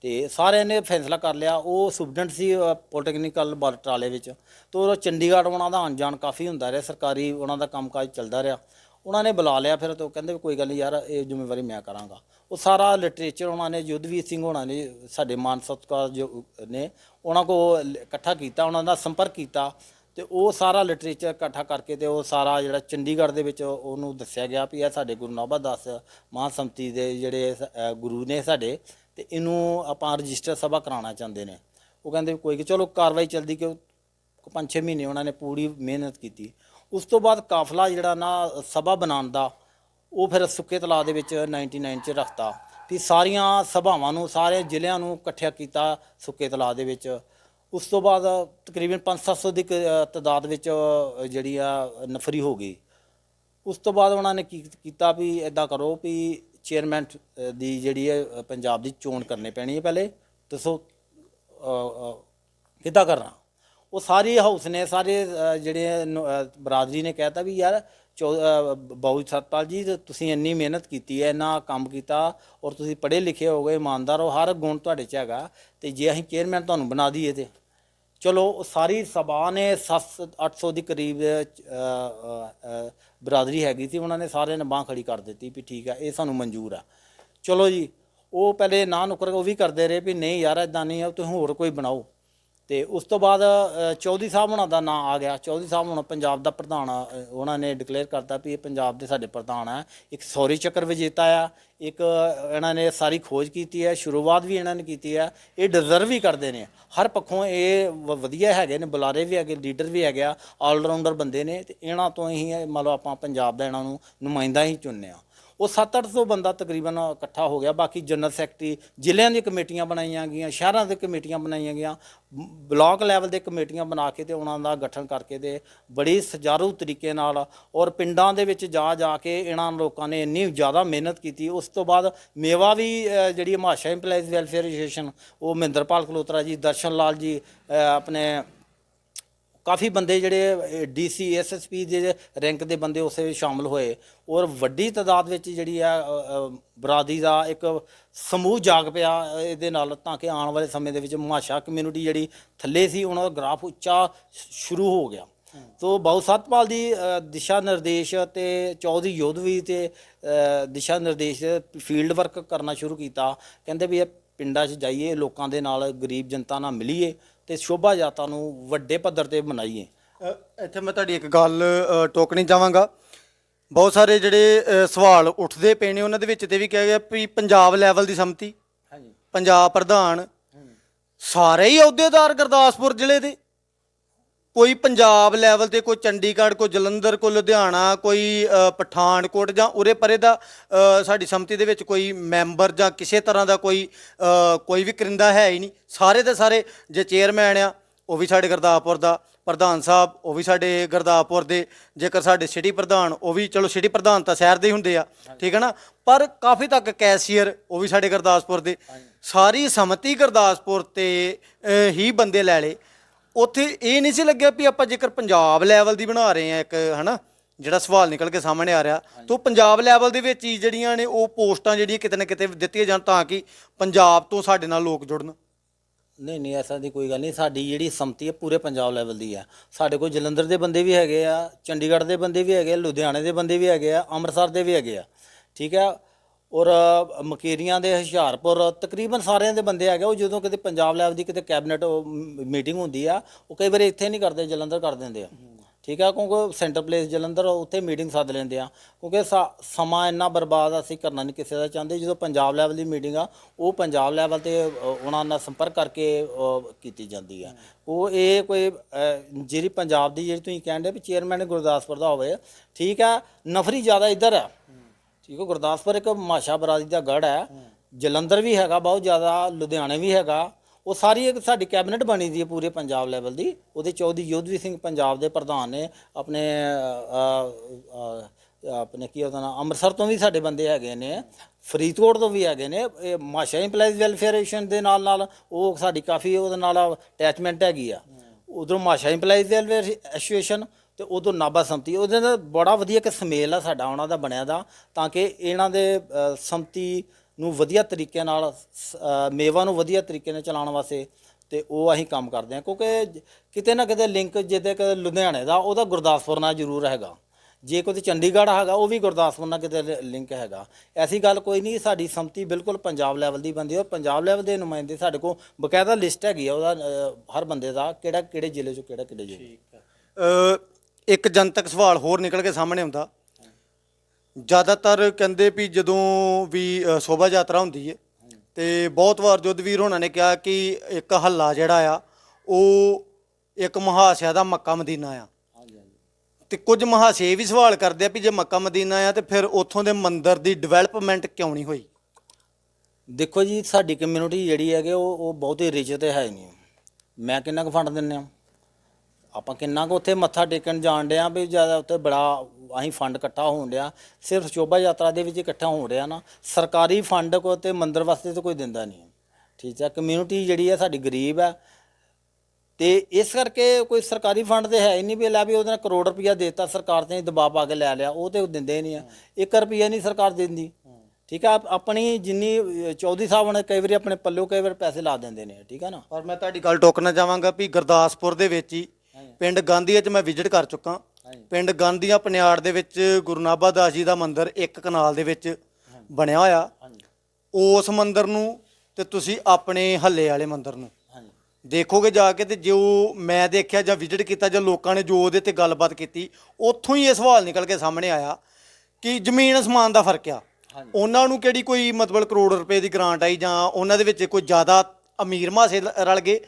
ਤੇ ਸਾਰਿਆਂ ਨੇ ਫੈਸਲਾ ਕਰ ਲਿਆ। ਉਹ ਸਟੂਡੈਂਟ ਸੀ ਪੋਲੀਟੈਕਨੀਕਲ ਬਟਾਲੇ ਵਿੱਚ। ਤੇ ਉਹ ਚੰਡੀਗੜ੍ਹ ਉਹਨਾਂ ਦਾ ਆਉਣ ਜਾਣ ਕਾਫੀ ਹੁੰਦਾ ਰਿਹਾ। ਸਰਕਾਰੀ ਉਹਨਾਂ ਦਾ ਕੰਮਕਾਜ ਚੱਲਦਾ ਰਿਹਾ। ਉਹਨਾਂ ਨੇ ਬੁਲਾ ਲਿਆ ਫਿਰ ਤੇ ਉਹ ਕਹਿੰਦੇ ਵੀ ਕੋਈ ਗੱਲ ਨਹੀਂ ਯਾਰ, ਇਹ ਜ਼ਿੰਮੇਵਾਰੀ ਮੈਂ ਕਰਾਂਗਾ। ਉਹ ਸਾਰਾ ਲਿਟਰੇਚਰ ਉਹਨਾਂ ਨੇ, ਯੁੱਧਵੀਰ ਸਿੰਘ ਹੋਣਾ ਨੇ, ਸਾਡੇ ਮਾਨ ਸਤਕਾਰ ਜੋ ਨੇ, ਉਹਨਾਂ ਕੋ ਇਕੱਠਾ ਕੀਤਾ, ਉਹਨਾਂ ਦਾ ਸੰਪਰਕ ਕੀਤਾ। ਤੇ ਉਹ ਸਾਰਾ ਲਿਟਰੇਚਰ ਇਕੱਠਾ ਕਰਕੇ ਤੇ ਉਹ ਸਾਰਾ ਜਿਹੜਾ ਚੰਡੀਗੜ੍ਹ ਦੇ ਵਿੱਚ ਉਹਨੂੰ ਦੱਸਿਆ ਗਿਆ ਵੀ ਇਹ ਸਾਡੇ ਗੁਰੂ ਨਾਭਾ ਦਾਸ ਮਹਾਸੰਮਤੀ ਦੇ ਜਿਹੜੇ ਗੁਰੂ ਨੇ ਸਾਡੇ ਤੇ ਇਹਨੂੰ ਆਪਾਂ ਰਜਿਸਟਰ ਸਭਾ ਕਰਾਉਣਾ ਚਾਹੁੰਦੇ ਨੇ। ਉਹ ਕਹਿੰਦੇ ਵੀ ਕੋਈ ਕਿ ਚਲੋ ਕਾਰਵਾਈ ਚੱਲਦੀ ਕਿ ਪੰਜ ਛੇ ਮਹੀਨੇ ਉਹਨਾਂ ਨੇ ਪੂਰੀ ਮਿਹਨਤ ਕੀਤੀ। ਉਸ ਤੋਂ ਬਾਅਦ ਕਾਫਲਾ ਜਿਹੜਾ ਨਾ ਸਭਾ ਬਣਾਉਣ ਦਾ, ਉਹ ਫਿਰ ਸੁੱਕੇ ਤਲਾਅ ਦੇ ਵਿੱਚ 99 ਚ ਰੱਖਤਾ। ਵੀ ਸਾਰੀਆਂ ਸਭਾਵਾਂ ਨੂੰ, ਸਾਰੇ ਜ਼ਿਲ੍ਹਿਆਂ ਨੂੰ ਇਕੱਠਿਆ ਕੀਤਾ ਸੁੱਕੇ ਤਲਾਅ ਦੇ ਵਿੱਚ। ਉਸ ਤੋਂ ਬਾਅਦ ਤਕਰੀਬਨ 5-700 ਦੀ ਕ- ਅ, ਤਾਦਾਦ ਵਿੱਚ ਅ, ਜਿਹੜੀ ਆ ਨਫਰੀ ਹੋ ਗਈ। ਉਸ ਤੋਂ ਬਾਅਦ ਉਹਨਾਂ ਨੇ ਕੀ ਕੀਤਾ ਵੀ ਇਦਾਂ ਕਰੋ ਵੀ ਚੇਅਰਮੈਨ ਦੀ ਜਿਹੜੀ ਹੈ ਅ, ਪੰਜਾਬ ਦੀ ਚੋਣ ਕਰਨੀ ਪੈਣੀ ਹੈ ਪਹਿਲੇ। ਦੱਸੋ ਅ, ਅ, ਕਿੱਦਾਂ ਕਰਨਾ? ਉਹ ਸਾਰੀ ਹਾਊਸ ਨੇ ਸਾਰੇ ਅ, ਜਿਹੜੇ ਨ- ਅ, ਬਰਾਦਰੀ ਨੇ ਕਹਿਤਾ ਵੀ ਯਾਰ ਚੌ- ਬਾਊ ਸਤਪਾਲ ਜੀ ਤੁਸੀਂ ਇੰਨੀ ਮਿਹਨਤ ਕੀਤੀ ਹੈ ਇੰਨਾ ਕੰਮ ਕੀਤਾ ਔਰ ਤੁਸੀਂ ਪੜ੍ਹੇ ਲਿਖੇ ਹੋ ਗਏ ਇਮਾਨਦਾਰ ਹੋ ਹਰ ਗੁਣ ਤੁਹਾਡੇ 'ਚ ਹੈਗਾ ਤੇ ਜੇ ਅਸੀਂ ਚੇਅਰਮੈਨ ਤੁਹਾਨੂੰ ਬਣਾ ਦਈਏ ਤੇ। ਚਲੋ ਉਹ ਸਾਰੀ ਸਭਾ ਨੇ 7 800 ਦੀ ਕਰੀਬ ਅ, ਅ, ਅ, ਬਰਾਦਰੀ ਹੈਗੀ ਸੀ ਉਹਨਾਂ ਨੇ ਸਾਰਿਆਂ ਨੇ ਬਾਹ ਖੜੀ ਕਰ ਦਿੱਤੀ ਵੀ ਠੀਕ ਆ ਇਹ ਸਾਨੂੰ ਮਨਜ਼ੂਰ ਆ। ਚਲੋ ਜੀ ਉਹ ਪਹਿਲੇ ਨਾ ਨੁਕਰ ਉਹ ਵੀ ਕਰਦੇ ਰਹੇ ਵੀ ਨਹੀਂ ਯਾਰ ਇਦਾਂ ਨਹੀਂ ਆ ਤੁਸੀਂ ਹੋਰ ਕੋਈ ਬਣਾਓ। ਤੇ ਉਸ ਤੋਂ ਬਾਅਦ ਚੌਧਰੀ ਸਾਹਿਬ ਉਹਨਾਂ ਦਾ ਨਾਂ ਆ ਗਿਆ। ਚੌਧਰੀ ਸਾਹਿਬ ਹੁਣ ਪੰਜਾਬ ਦਾ ਪ੍ਰਧਾਨ ਉਹਨਾਂ ਨੇ ਡਿਕਲੇਅਰ ਕਰਤਾ ਵੀ ਇਹ ਪੰਜਾਬ ਦੇ ਸਾਡੇ ਪ੍ਰਧਾਨ ਆ। ਇੱਕ ਸੌਰੀ ਚੱਕਰ ਵਿਜੇਤਾ ਆ, ਇੱਕ ਇਹਨਾਂ ਨੇ ਸਾਰੀ ਖੋਜ ਕੀਤੀ ਹੈ, ਸ਼ੁਰੂਆਤ ਵੀ ਇਹਨਾਂ ਨੇ ਕੀਤੀ ਹੈ। ਇਹ ਡਿਜ਼ਰਵ ਵੀ ਕਰਦੇ ਨੇ। ਹਰ ਪੱਖੋਂ ਇਹ ਵਧੀਆ ਹੈਗੇ ਨੇ, ਬੁਲਾਰੇ ਵੀ ਹੈਗੇ ਲੀਡਰ ਵੀ ਹੈਗੇ ਆ ਆਲਰਾਊਂਡਰ ਬੰਦੇ ਨੇ ਤੇ ਇਹਨਾਂ ਤੋਂ ਹੀ ਇਹ ਮੰਨ ਲਓ ਆਪਾਂ ਪੰਜਾਬ ਦਾ ਇਹਨਾਂ ਨੂੰ ਨੁਮਾਇੰਦਾ ਹੀ ਚੁਣਨੇ ਆ। ਉਹ 7-800 ਬੰਦਾ ਤਕਰੀਬਨ ਇਕੱਠਾ ਹੋ ਗਿਆ। ਬਾਕੀ ਜਨਰਲ ਸੈਕਟਰੀ ਜ਼ਿਲ੍ਹਿਆਂ ਦੀਆਂ ਕਮੇਟੀਆਂ ਬਣਾਈਆਂ ਗਈਆਂ, ਸ਼ਹਿਰਾਂ ਦੇ ਕਮੇਟੀਆਂ ਬਣਾਈਆਂ ਗਈਆਂ ਬਲਾਕ ਲੈਵਲ ਦੇ ਕਮੇਟੀਆਂ ਬਣਾ ਕੇ ਤੇ ਉਹਨਾਂ ਦਾ ਗਠਨ ਕਰਕੇ ਤੇ ਬੜੀ ਸੁਚਾਰੂ ਤਰੀਕੇ ਨਾਲ ਔਰ ਪਿੰਡਾਂ ਦੇ ਵਿੱਚ ਜਾ ਜਾ ਕੇ ਇਹਨਾਂ ਲੋਕਾਂ ਨੇ ਇੰਨੀ ਜ਼ਿਆਦਾ ਮਿਹਨਤ ਕੀਤੀ। ਉਸ ਤੋਂ ਬਾਅਦ ਮੇਵਾ ਵੀ ਜਿਹੜੀ ਮਹਾਸ਼ਾ ਇੰਪਲਾਈਜ਼ ਵੈਲਫੇਅਰ ਐਸੋਸੀਏਸ਼ਨ, ਉਹ ਮਹਿੰਦਰਪਾਲ ਕਲੋਤਰਾ ਜੀ, ਦਰਸ਼ਨ ਲਾਲ ਜੀ ਆਪਣੇ ਕਾਫੀ ਬੰਦੇ ਜਿਹੜੇ ਡੀਸੀ ਐਸਐਸਪੀ ਦੇ ਰੈਂਕ ਦੇ ਬੰਦੇ ਉਸੇ ਵਿੱਚ ਸ਼ਾਮਲ ਹੋਏ। ਔਰ ਵੱਡੀ ਤਾਦਾਦ ਵਿੱਚ ਜਿਹੜੀ ਆ ਬਰਾਦਰੀ ਦਾ ਇੱਕ ਸਮੂਹ ਜਾਗ ਪਿਆ ਇਹਦੇ ਨਾਲ ਤਾਂ ਕਿ ਆਉਣ ਵਾਲੇ ਸਮੇਂ ਦੇ ਵਿੱਚ ਮਾਸ਼ਾ ਕਮਿਊਨਿਟੀ ਜਿਹੜੀ ਥੱਲੇ ਸੀ ਉਹਨਾਂ ਦਾ ਗ੍ਰਾਫ ਉੱਚਾ ਸ਼ੁਰੂ ਹੋ ਗਿਆ। ਤੋ ਬਾਉ ਸਤਪਾਲ ਦੀ ਦਿਸ਼ਾ ਨਿਰਦੇਸ਼ ਤੇ ਚੌਧਰੀ ਯੋਧਵੀ ਤੇ ਦਿਸ਼ਾ ਨਿਰਦੇਸ਼ ਫੀਲਡ ਵਰਕ ਕਰਨਾ ਸ਼ੁਰੂ ਕੀਤਾ। ਕਹਿੰਦੇ ਵੀ ਇਹ ਪਿੰਡਾਂ 'ਚ ਜਾਈਏ ਲੋਕਾਂ ਦੇ ਨਾਲ ਗਰੀਬ ਜਨਤਾ ਨਾਲ ਮਿਲੀਏ। ਤੇ ਸ਼ੋਭਾ ਯਾਤਰਾ ਨੂੰ ਵੱਡੇ ਪੱਧਰ ਤੇ ਮਨਾਈਏ। ਅ, ਇੱਥੇ ਮੈਂ ਤੁਹਾਡੀ ਇੱਕ ਗੱਲ ਅ, ਟੋਕਣੀ ਚਾਹਾਂਗਾ ਬਹੁਤ ਸਾਰੇ ਜਿਹੜੇ ਅ, ਸਵਾਲ ਉੱਠਦੇ ਪਏ ਨੇ ਉਹਨਾਂ ਦੇ ਵਿੱਚ ਤੇ ਵੀ ਕਿਹਾ ਗਿਆ ਵੀ ਪੰਜਾਬ ਲੈਵਲ ਦੀ ਸੰਮਤੀ ਹਾਂਜੀ। ਪੰਜਾਬ ਪ੍ਰਧਾਨ ਸਾਰੇ ਹੀ ਅਹੁਦੇਦਾਰ ਗੁਰਦਾਸਪੁਰ ਜ਼ਿਲ੍ਹੇ ਦੇ। ਕੋਈ ਪੰਜਾਬ ਲੈਵਲ ਤੇ ਕੋਈ ਚੰਡੀਗੜ੍ਹ, ਕੋਈ ਜਲੰਧਰ, ਕੋਈ ਲੁਧਿਆਣਾ, ਕੋਈ ਪਠਾਨਕੋਟ ਜਾਂ ਉਰੇ ਪਰੇ ਦਾ ਸਾਡੀ ਸੰਮਤੀ ਦੇ ਵਿੱਚ ਕੋਈ ਮੈਂਬਰ ਜਾਂ ਕਿਸੇ ਤਰ੍ਹਾਂ ਦਾ ਕੋਈ ਕੋਈ ਵੀ ਕਰਿੰਦਾ ਹੈ ਹੀ ਨਹੀਂ। ਸਾਰੇ ਦੇ ਸਾਰੇ ਜੇ ਚੇਅਰਮੈਨ ਆ, ਉਹ ਵੀ ਸਾਡੇ ਗੁਰਦਾਸਪੁਰ ਦਾ ਪ੍ਰਧਾਨ ਸਾਹਿਬ, ਉਹ ਵੀ ਸਾਡੇ ਗੁਰਦਾਸਪੁਰ ਦੇ, ਜੇਕਰ ਸਾਡੇ ਸਿਟੀ ਪ੍ਰਧਾਨ, ਉਹ ਵੀ ਚਲੋ ਸਿਟੀ ਪ੍ਰਧਾਨ ਤਾਂ ਸ਼ਹਿਰ ਦੇ ਹੀ ਹੁੰਦੇ ਆ, ਠੀਕ ਹੈ ਨਾ? ਪਰ ਕਾਫੀ ਤੱਕ ਕੈਸ਼ੀਅਰ, ਉਹ ਵੀ ਸਾਡੇ ਗੁਰਦਾਸਪੁਰ ਦੇ। ਸਾਰੀ ਸੰਮਤੀ ਗੁਰਦਾਸਪੁਰ ਤੇ ਹੀ ਬੰਦੇ ਲੈ ਲਏ। ਉੱਥੇ ਇਹ ਨਹੀਂ ਸੀ ਲੱਗਿਆ ਵੀ ਆਪਾਂ ਜੇਕਰ ਪੰਜਾਬ ਲੈਵਲ ਦੀ ਬਣਾ ਰਹੇ ਆ ਇੱਕ ਹਨਾ ਜਿਹੜਾ ਸਵਾਲ ਨਿਕਲ ਕੇ ਸਾਹਮਣੇ ਆ ਰਿਹਾ ਤਾਂ ਪੰਜਾਬ ਲੈਵਲ ਦੇ ਵਿੱਚ ਹੀ ਜਿਹੜੀਆਂ ਨੇ ਉਹ ਪੋਸਟਾਂ ਜਿਹੜੀਆਂ ਕਿਤੇ ਨਾ ਕਿਤੇ ਦਿੱਤੀਆਂ ਜਾਣ ਤਾਂ ਕਿ ਪੰਜਾਬ ਤੋਂ ਸਾਡੇ ਨਾਲ ਲੋਕ ਜੁੜਨ। ਨਹੀਂ ਨਹੀਂ ਐਸਾ ਦੀ ਕੋਈ ਗੱਲ ਨਹੀਂ। ਸਾਡੀ ਜਿਹੜੀ ਸੰਮਤੀ ਹੈ ਪੂਰੇ ਪੰਜਾਬ ਲੈਵਲ ਦੀ ਹੈ। ਸਾਡੇ ਕੋਲ ਜਲੰਧਰ ਦੇ ਬੰਦੇ ਵੀ ਹੈਗੇ ਆ ਚੰਡੀਗੜ੍ਹ ਦੇ ਬੰਦੇ ਵੀ ਹੈਗੇ ਆ ਲੁਧਿਆਣੇ ਦੇ ਬੰਦੇ ਵੀ ਹੈਗੇ ਆ ਅੰਮ੍ਰਿਤਸਰ ਦੇ ਵੀ ਹੈਗੇ ਆ। ਠੀਕ ਹੈ ਔਰ ਮਕੇਰੀਆਂ ਦੇ ਹੁਸ਼ਿਆਰਪੁਰ, ਤਕਰੀਬਨ ਸਾਰਿਆਂ ਦੇ ਬੰਦੇ ਹੈਗੇ ਉਹ ਜਦੋਂ ਕਿਤੇ ਪੰਜਾਬ ਲੈਵਲ ਦੀ ਕਿਤੇ ਕੈਬਨਿਟ ਮੀਟਿੰਗ ਹੁੰਦੀ ਆ, ਉਹ ਕਈ ਵਾਰੀ ਇੱਥੇ ਨਹੀਂ ਕਰਦੇ, ਜਲੰਧਰ ਕਰ ਦਿੰਦੇ ਆ। ਠੀਕ ਆ, ਕਿਉਂਕਿ ਸੈਂਟਰ ਪਲੇਸ ਜਲੰਧਰ ਉੱਥੇ ਮੀਟਿੰਗ ਸੱਦ ਲੈਂਦੇ ਆ। ਕਿਉਂਕਿ ਸਾ- ਸਮਾਂ ਇੰਨਾ ਬਰਬਾਦ ਅਸੀਂ ਕਰਨਾ ਨਹੀਂ ਕਿਸੇ ਦਾ ਚਾਹੁੰਦੇ। ਜਦੋਂ ਪੰਜਾਬ ਲੈਵਲ ਦੀ ਮੀਟਿੰਗ ਆ, ਉਹ ਪੰਜਾਬ ਲੈਵਲ ਤੇ ਉਹਨਾਂ ਨਾਲ ਸੰਪਰਕ ਕਰਕੇ ਕੀਤੀ ਜਾਂਦੀ ਆ। ਉਹ ਇਹ ਕੋਈ ਜਿਹੜੀ ਪੰਜਾਬ ਦੀ ਜਿਹੜੀ ਤੁਸੀਂ ਕਹਿੰਦੇ ਵੀ ਚੇਅਰਮੈਨ ਗੁਰਦਾਸਪੁਰ ਦਾ ਹੋਵੇ, ਠੀਕ ਆ, ਨਫਰੀ ਜ਼ਿਆਦਾ ਇੱਧਰ ਆ। ਠੀਕ ਹੈ ਗੁਰਦਾਸਪੁਰ ਇੱਕ ਮਾਸ਼ਾ ਬਰਾਦੀ ਦਾ ਗੜ ਹੈ। ਜਲੰਧਰ ਵੀ ਹੈਗਾ, ਬਹੁਤ ਜ਼ਿਆਦਾ ਲੁਧਿਆਣੇ ਵੀ ਹੈਗਾ। ਉਹ ਸਾਰੀ ਇੱਕ ਸਾਡੀ ਕੈਬਨਿਟ ਬਣੀ ਦੀ ਹੈ ਪੂਰੇ ਪੰਜਾਬ ਲੈਵਲ ਦੀ। ਉਹਦੇ ਚੌਧਰੀ ਯੋਧਵੀ ਸਿੰਘ ਪੰਜਾਬ ਦੇ ਪ੍ਰਧਾਨ ਨੇ, ਆਪਣੇ ਆਪਣੇ ਕੀ ਉਹਦਾ ਨਾਮ ਅੰਮ੍ਰਿਤਸਰ ਤੋਂ ਵੀ ਸਾਡੇ ਬੰਦੇ ਹੈਗੇ ਨੇ, ਫਰੀਦਕੋਟ ਤੋਂ ਵੀ ਹੈਗੇ ਨੇ। ਇਹ ਮਾਸ਼ਾ ਇੰਪਲਾਈਜ਼ ਵੈਲਫੇਅਰੇਸ਼ਨ ਦੇ ਨਾਲ ਨਾਲ ਉਹ ਸਾਡੀ ਕਾਫੀ ਉਹਦੇ ਨਾਲ ਅਟੈਚਮੈਂਟ ਹੈਗੀ ਆ। ਉਧਰੋਂ ਮਾਸ਼ਾ ਇੰਪਲਾਈਜ਼ ਵੈਲਫੇਅਰ ਐਸੋਸੀਏਸ਼ਨ ਤੇ ਉਦੋਂ ਨਾਭਾ ਸੰਮਤੀ ਉਹਦੇ ਨਾਲ ਬੜਾ ਵਧੀਆ ਇੱਕ ਸਮੇਲ ਆ ਸਾਡਾ ਉਹਨਾਂ ਦਾ ਬਣਿਆ ਦਾ ਤਾਂ ਕਿ ਇਹਨਾਂ ਦੇ ਸੰਮਤੀ ਨੂੰ ਵਧੀਆ ਤਰੀਕੇ ਨਾਲ ਸ- ਮੇਵਾ ਨੂੰ ਵਧੀਆ ਤਰੀਕੇ ਨਾਲ ਚਲਾਉਣ ਵਾਸਤੇ ਤੇ ਉਹ ਅਸੀਂ ਕੰਮ ਕਰਦੇ ਹਾਂ। ਕਿਉਂਕਿ ਕਿਤੇ ਨਾ ਕਿਤੇ ਲਿੰਕ ਜਿੱਦੇ ਕਿ ਲੁਧਿਆਣੇ ਦਾ ਉਹਦਾ ਗੁਰਦਾਸਪੁਰ ਨਾਲ ਜ਼ਰੂਰ ਹੈਗਾ। ਜੇ ਕੋਈ ਚੰਡੀਗੜ੍ਹ ਹੈਗਾ ਉਹ ਵੀ ਗੁਰਦਾਸਪੁਰ ਨਾਲ ਕਿਤੇ ਲਿੰਕ ਹੈਗਾ। ਐਸੀ ਗੱਲ ਕੋਈ ਨਹੀਂ ਸਾਡੀ ਸੰਮਤੀ ਬਿਲਕੁਲ ਪੰਜਾਬ ਲੈਵਲ ਦੀ ਬੰਦੀ ਹੈ ਔਰ ਪੰਜਾਬ ਲੈਵਲ ਦੇ ਨੁਮਾਇੰਦੇ ਸਾਡੇ ਕੋਲ ਬਕਾਇਦਾ ਲਿਸਟ ਹੈਗੀ ਆ ਉਹਦਾ ਹਰ ਬੰਦੇ ਦਾ ਕਿਹੜਾ ਕਿਹੜੇ ਜ਼ਿਲ੍ਹੇ ਚੋਂ ਕਿਹੜਾ ਕਿਹੜੇ ਜ਼ਿਲ੍ਹੇ ਅ, ਇੱਕ ਜਨਤਕ ਸਵਾਲ ਹੋਰ ਨਿਕਲ ਕੇ ਸਾਹਮਣੇ ਆਉਂਦਾ। ਜ਼ਿਆਦਾਤਰ ਕਹਿੰਦੇ ਵੀ ਜਦੋਂ ਵੀ ਅ, ਸ਼ੋਭਾ ਯਾਤਰਾ ਹੁੰਦੀ ਹੈ ਤੇ ਬਹੁਤ ਵਾਰ ਜੁੱਧਵੀਰ ਹੋਣਾ ਨੇ ਕਿਹਾ ਕਿ ਇੱਕ ਹੱਲਾ ਜਿਹੜਾ ਆ ਉਹ ਇੱਕ ਮਹਾਸਿਆ ਦਾ ਮੱਕਾ ਮਦੀਨਾ ਆ। ਹਾਂਜੀ ਤੇ ਕੁਝ ਮਹਾਸੇ ਇਹ ਵੀ ਸਵਾਲ ਕਰਦੇ ਆ ਵੀ ਜੇ ਮੱਕਾ ਮਦੀਨਾ ਆ ਤੇ ਫਿਰ ਉੱਥੋਂ ਦੇ ਮੰਦਿਰ ਦੀ ਡਿਵੈਲਪਮੈਂਟ ਕਿਉਂ ਨਹੀਂ ਹੋਈ? ਦੇਖੋ ਜੀ ਸਾਡੀ ਕਮਿਊਨਿਟੀ ਜਿਹੜੀ ਹੈਗੀ ਉਹ ਉਹ ਬਹੁਤੀ ਰਿਚ ਤੇ ਹੈ ਨਹੀਂ। ਮੈਂ ਕਿੰਨਾ ਕੁ ਫੰਡ ਦਿੰਨੇ ਆ? ਆਪਾਂ ਕਿੰਨਾ ਕੁ ਉੱਥੇ ਮੱਥਾ ਟੇਕਣ ਜਾਣ ਡਿਆ ਵੀ ਜ਼ਿਆਦਾ ਉੱਥੇ ਬੜਾ ਅਸੀਂ ਫੰਡ ਇਕੱਠਾ ਹੋਣ ਡਿਆ, ਸਿਰਫ ਸ਼ੋਭਾ ਯਾਤਰਾ ਦੇ ਵਿੱਚ ਇਕੱਠਾ ਹੋਣ ਡਿਆ ਨਾ, ਸਰਕਾਰੀ ਫੰਡ ਕੋ ਤੇ ਮੰਦਰ ਵਾਸਤੇ ਤਾਂ ਕੋਈ ਦਿੰਦਾ ਨਹੀਂ ਠੀਕ ਹੈ ਕਮਿਊਨਿਟੀ ਜਿਹੜੀ ਹੈ ਸਾਡੀ ਗਰੀਬ ਹੈ। ਤੇ ਇਸ ਕਰਕੇ ਕੋਈ ਸਰਕਾਰੀ ਫੰਡ ਤੇ ਹੈ ਹੀ ਨਹੀਂ ਵੀ ਲੈ ਵੀ ਉਹਦੇ ਨਾਲ ਕਰੋੜ ਰੁਪਇਆ ਦੇਤਾ, ਸਰਕਾਰ ਤੇ ਦਬਾਅ ਪਾ ਕੇ ਲੈ ਲਿਆ, ਉਹ ਤੇ ਉਹ ਦਿੰਦੇ ਨਹੀਂ ਆ 1 ਰੁਪਿਆ ਨਹੀਂ ਸਰਕਾਰ ਦਿੰਦੀ। ਠੀਕ ਆ ਆਪਣੀ ਜਿੰਨੀ ਚੌਧਰੀ ਸਾਹਿਬ ਨੇ ਕਈ ਵਾਰੀ ਆਪਣੇ ਪੱਲੋ ਕਈ ਵਾਰ ਪੈਸੇ ਲਾ ਦਿੰਦੇ ਨੇ, ਠੀਕ ਆ ਨਾ? ਪਰ ਮੈਂ ਤੁਹਾਡੀ ਗੱਲ ਟੋਕਣਾ ਚਾਹਾਂਗਾ ਵੀ ਗੁਰਦਾਸਪੁਰ ਦੇ ਵਿੱਚ ਹੀ ਪਿੰਡ ਗਾਂਧੀਆ 'ਚ ਮੈਂ ਵਿਜ਼ਿਟ ਕਰ ਚੁੱਕਾ। ਪਿੰਡ ਗਾਂਧੀਆ ਪਨਿਆੜ ਦੇ ਵਿੱਚ ਗੁਰੂ ਨਾਭਾ ਦਾਸ ਜੀ ਦਾ ਮੰਦਿਰ ਇੱਕ ਕਨਾਲ ਦੇ ਵਿੱਚ ਬਣਿਆ ਹੋਇਆ। ਉਸ ਮੰਦਿਰ ਨੂੰ ਤੇ ਤੁਸੀਂ ਆਪਣੇ ਹੱਲੇ ਵਾਲੇ ਮੰਦਿਰ ਨੂੰ ਦੇਖੋਗੇ ਜਾ ਕੇ ਤੇ ਜੋ ਮੈਂ ਦੇਖਿਆ ਜਾਂ ਵਿਜ਼ਿਟ ਕੀਤਾ ਜਾਂ ਲੋਕਾਂ ਨੇ ਜੋ ਉਹਦੇ ਤੇ ਗੱਲਬਾਤ ਕੀਤੀ ਉੱਥੋਂ ਹੀ ਇਹ ਸਵਾਲ ਨਿਕਲ ਕੇ ਸਾਹਮਣੇ ਆਇਆ ਕਿ ਜ਼ਮੀਨ ਅਸਮਾਨ ਦਾ ਫ਼ਰਕ ਆ। ਉਹਨਾਂ ਨੂੰ ਕਿਹੜੀ ਕੋਈ ਮਤਲਬ ਕਰੋੜ ਰੁਪਏ ਦੀ ਗ੍ਰਾਂਟ ਆਈ ਜਾਂ ਉਹਨਾਂ ਦੇ ਵਿੱਚ ਕੋਈ ਜ਼ਿਆਦਾ ਅਮੀਰ ਮਾਸੇ ਰਲ ਗਏ?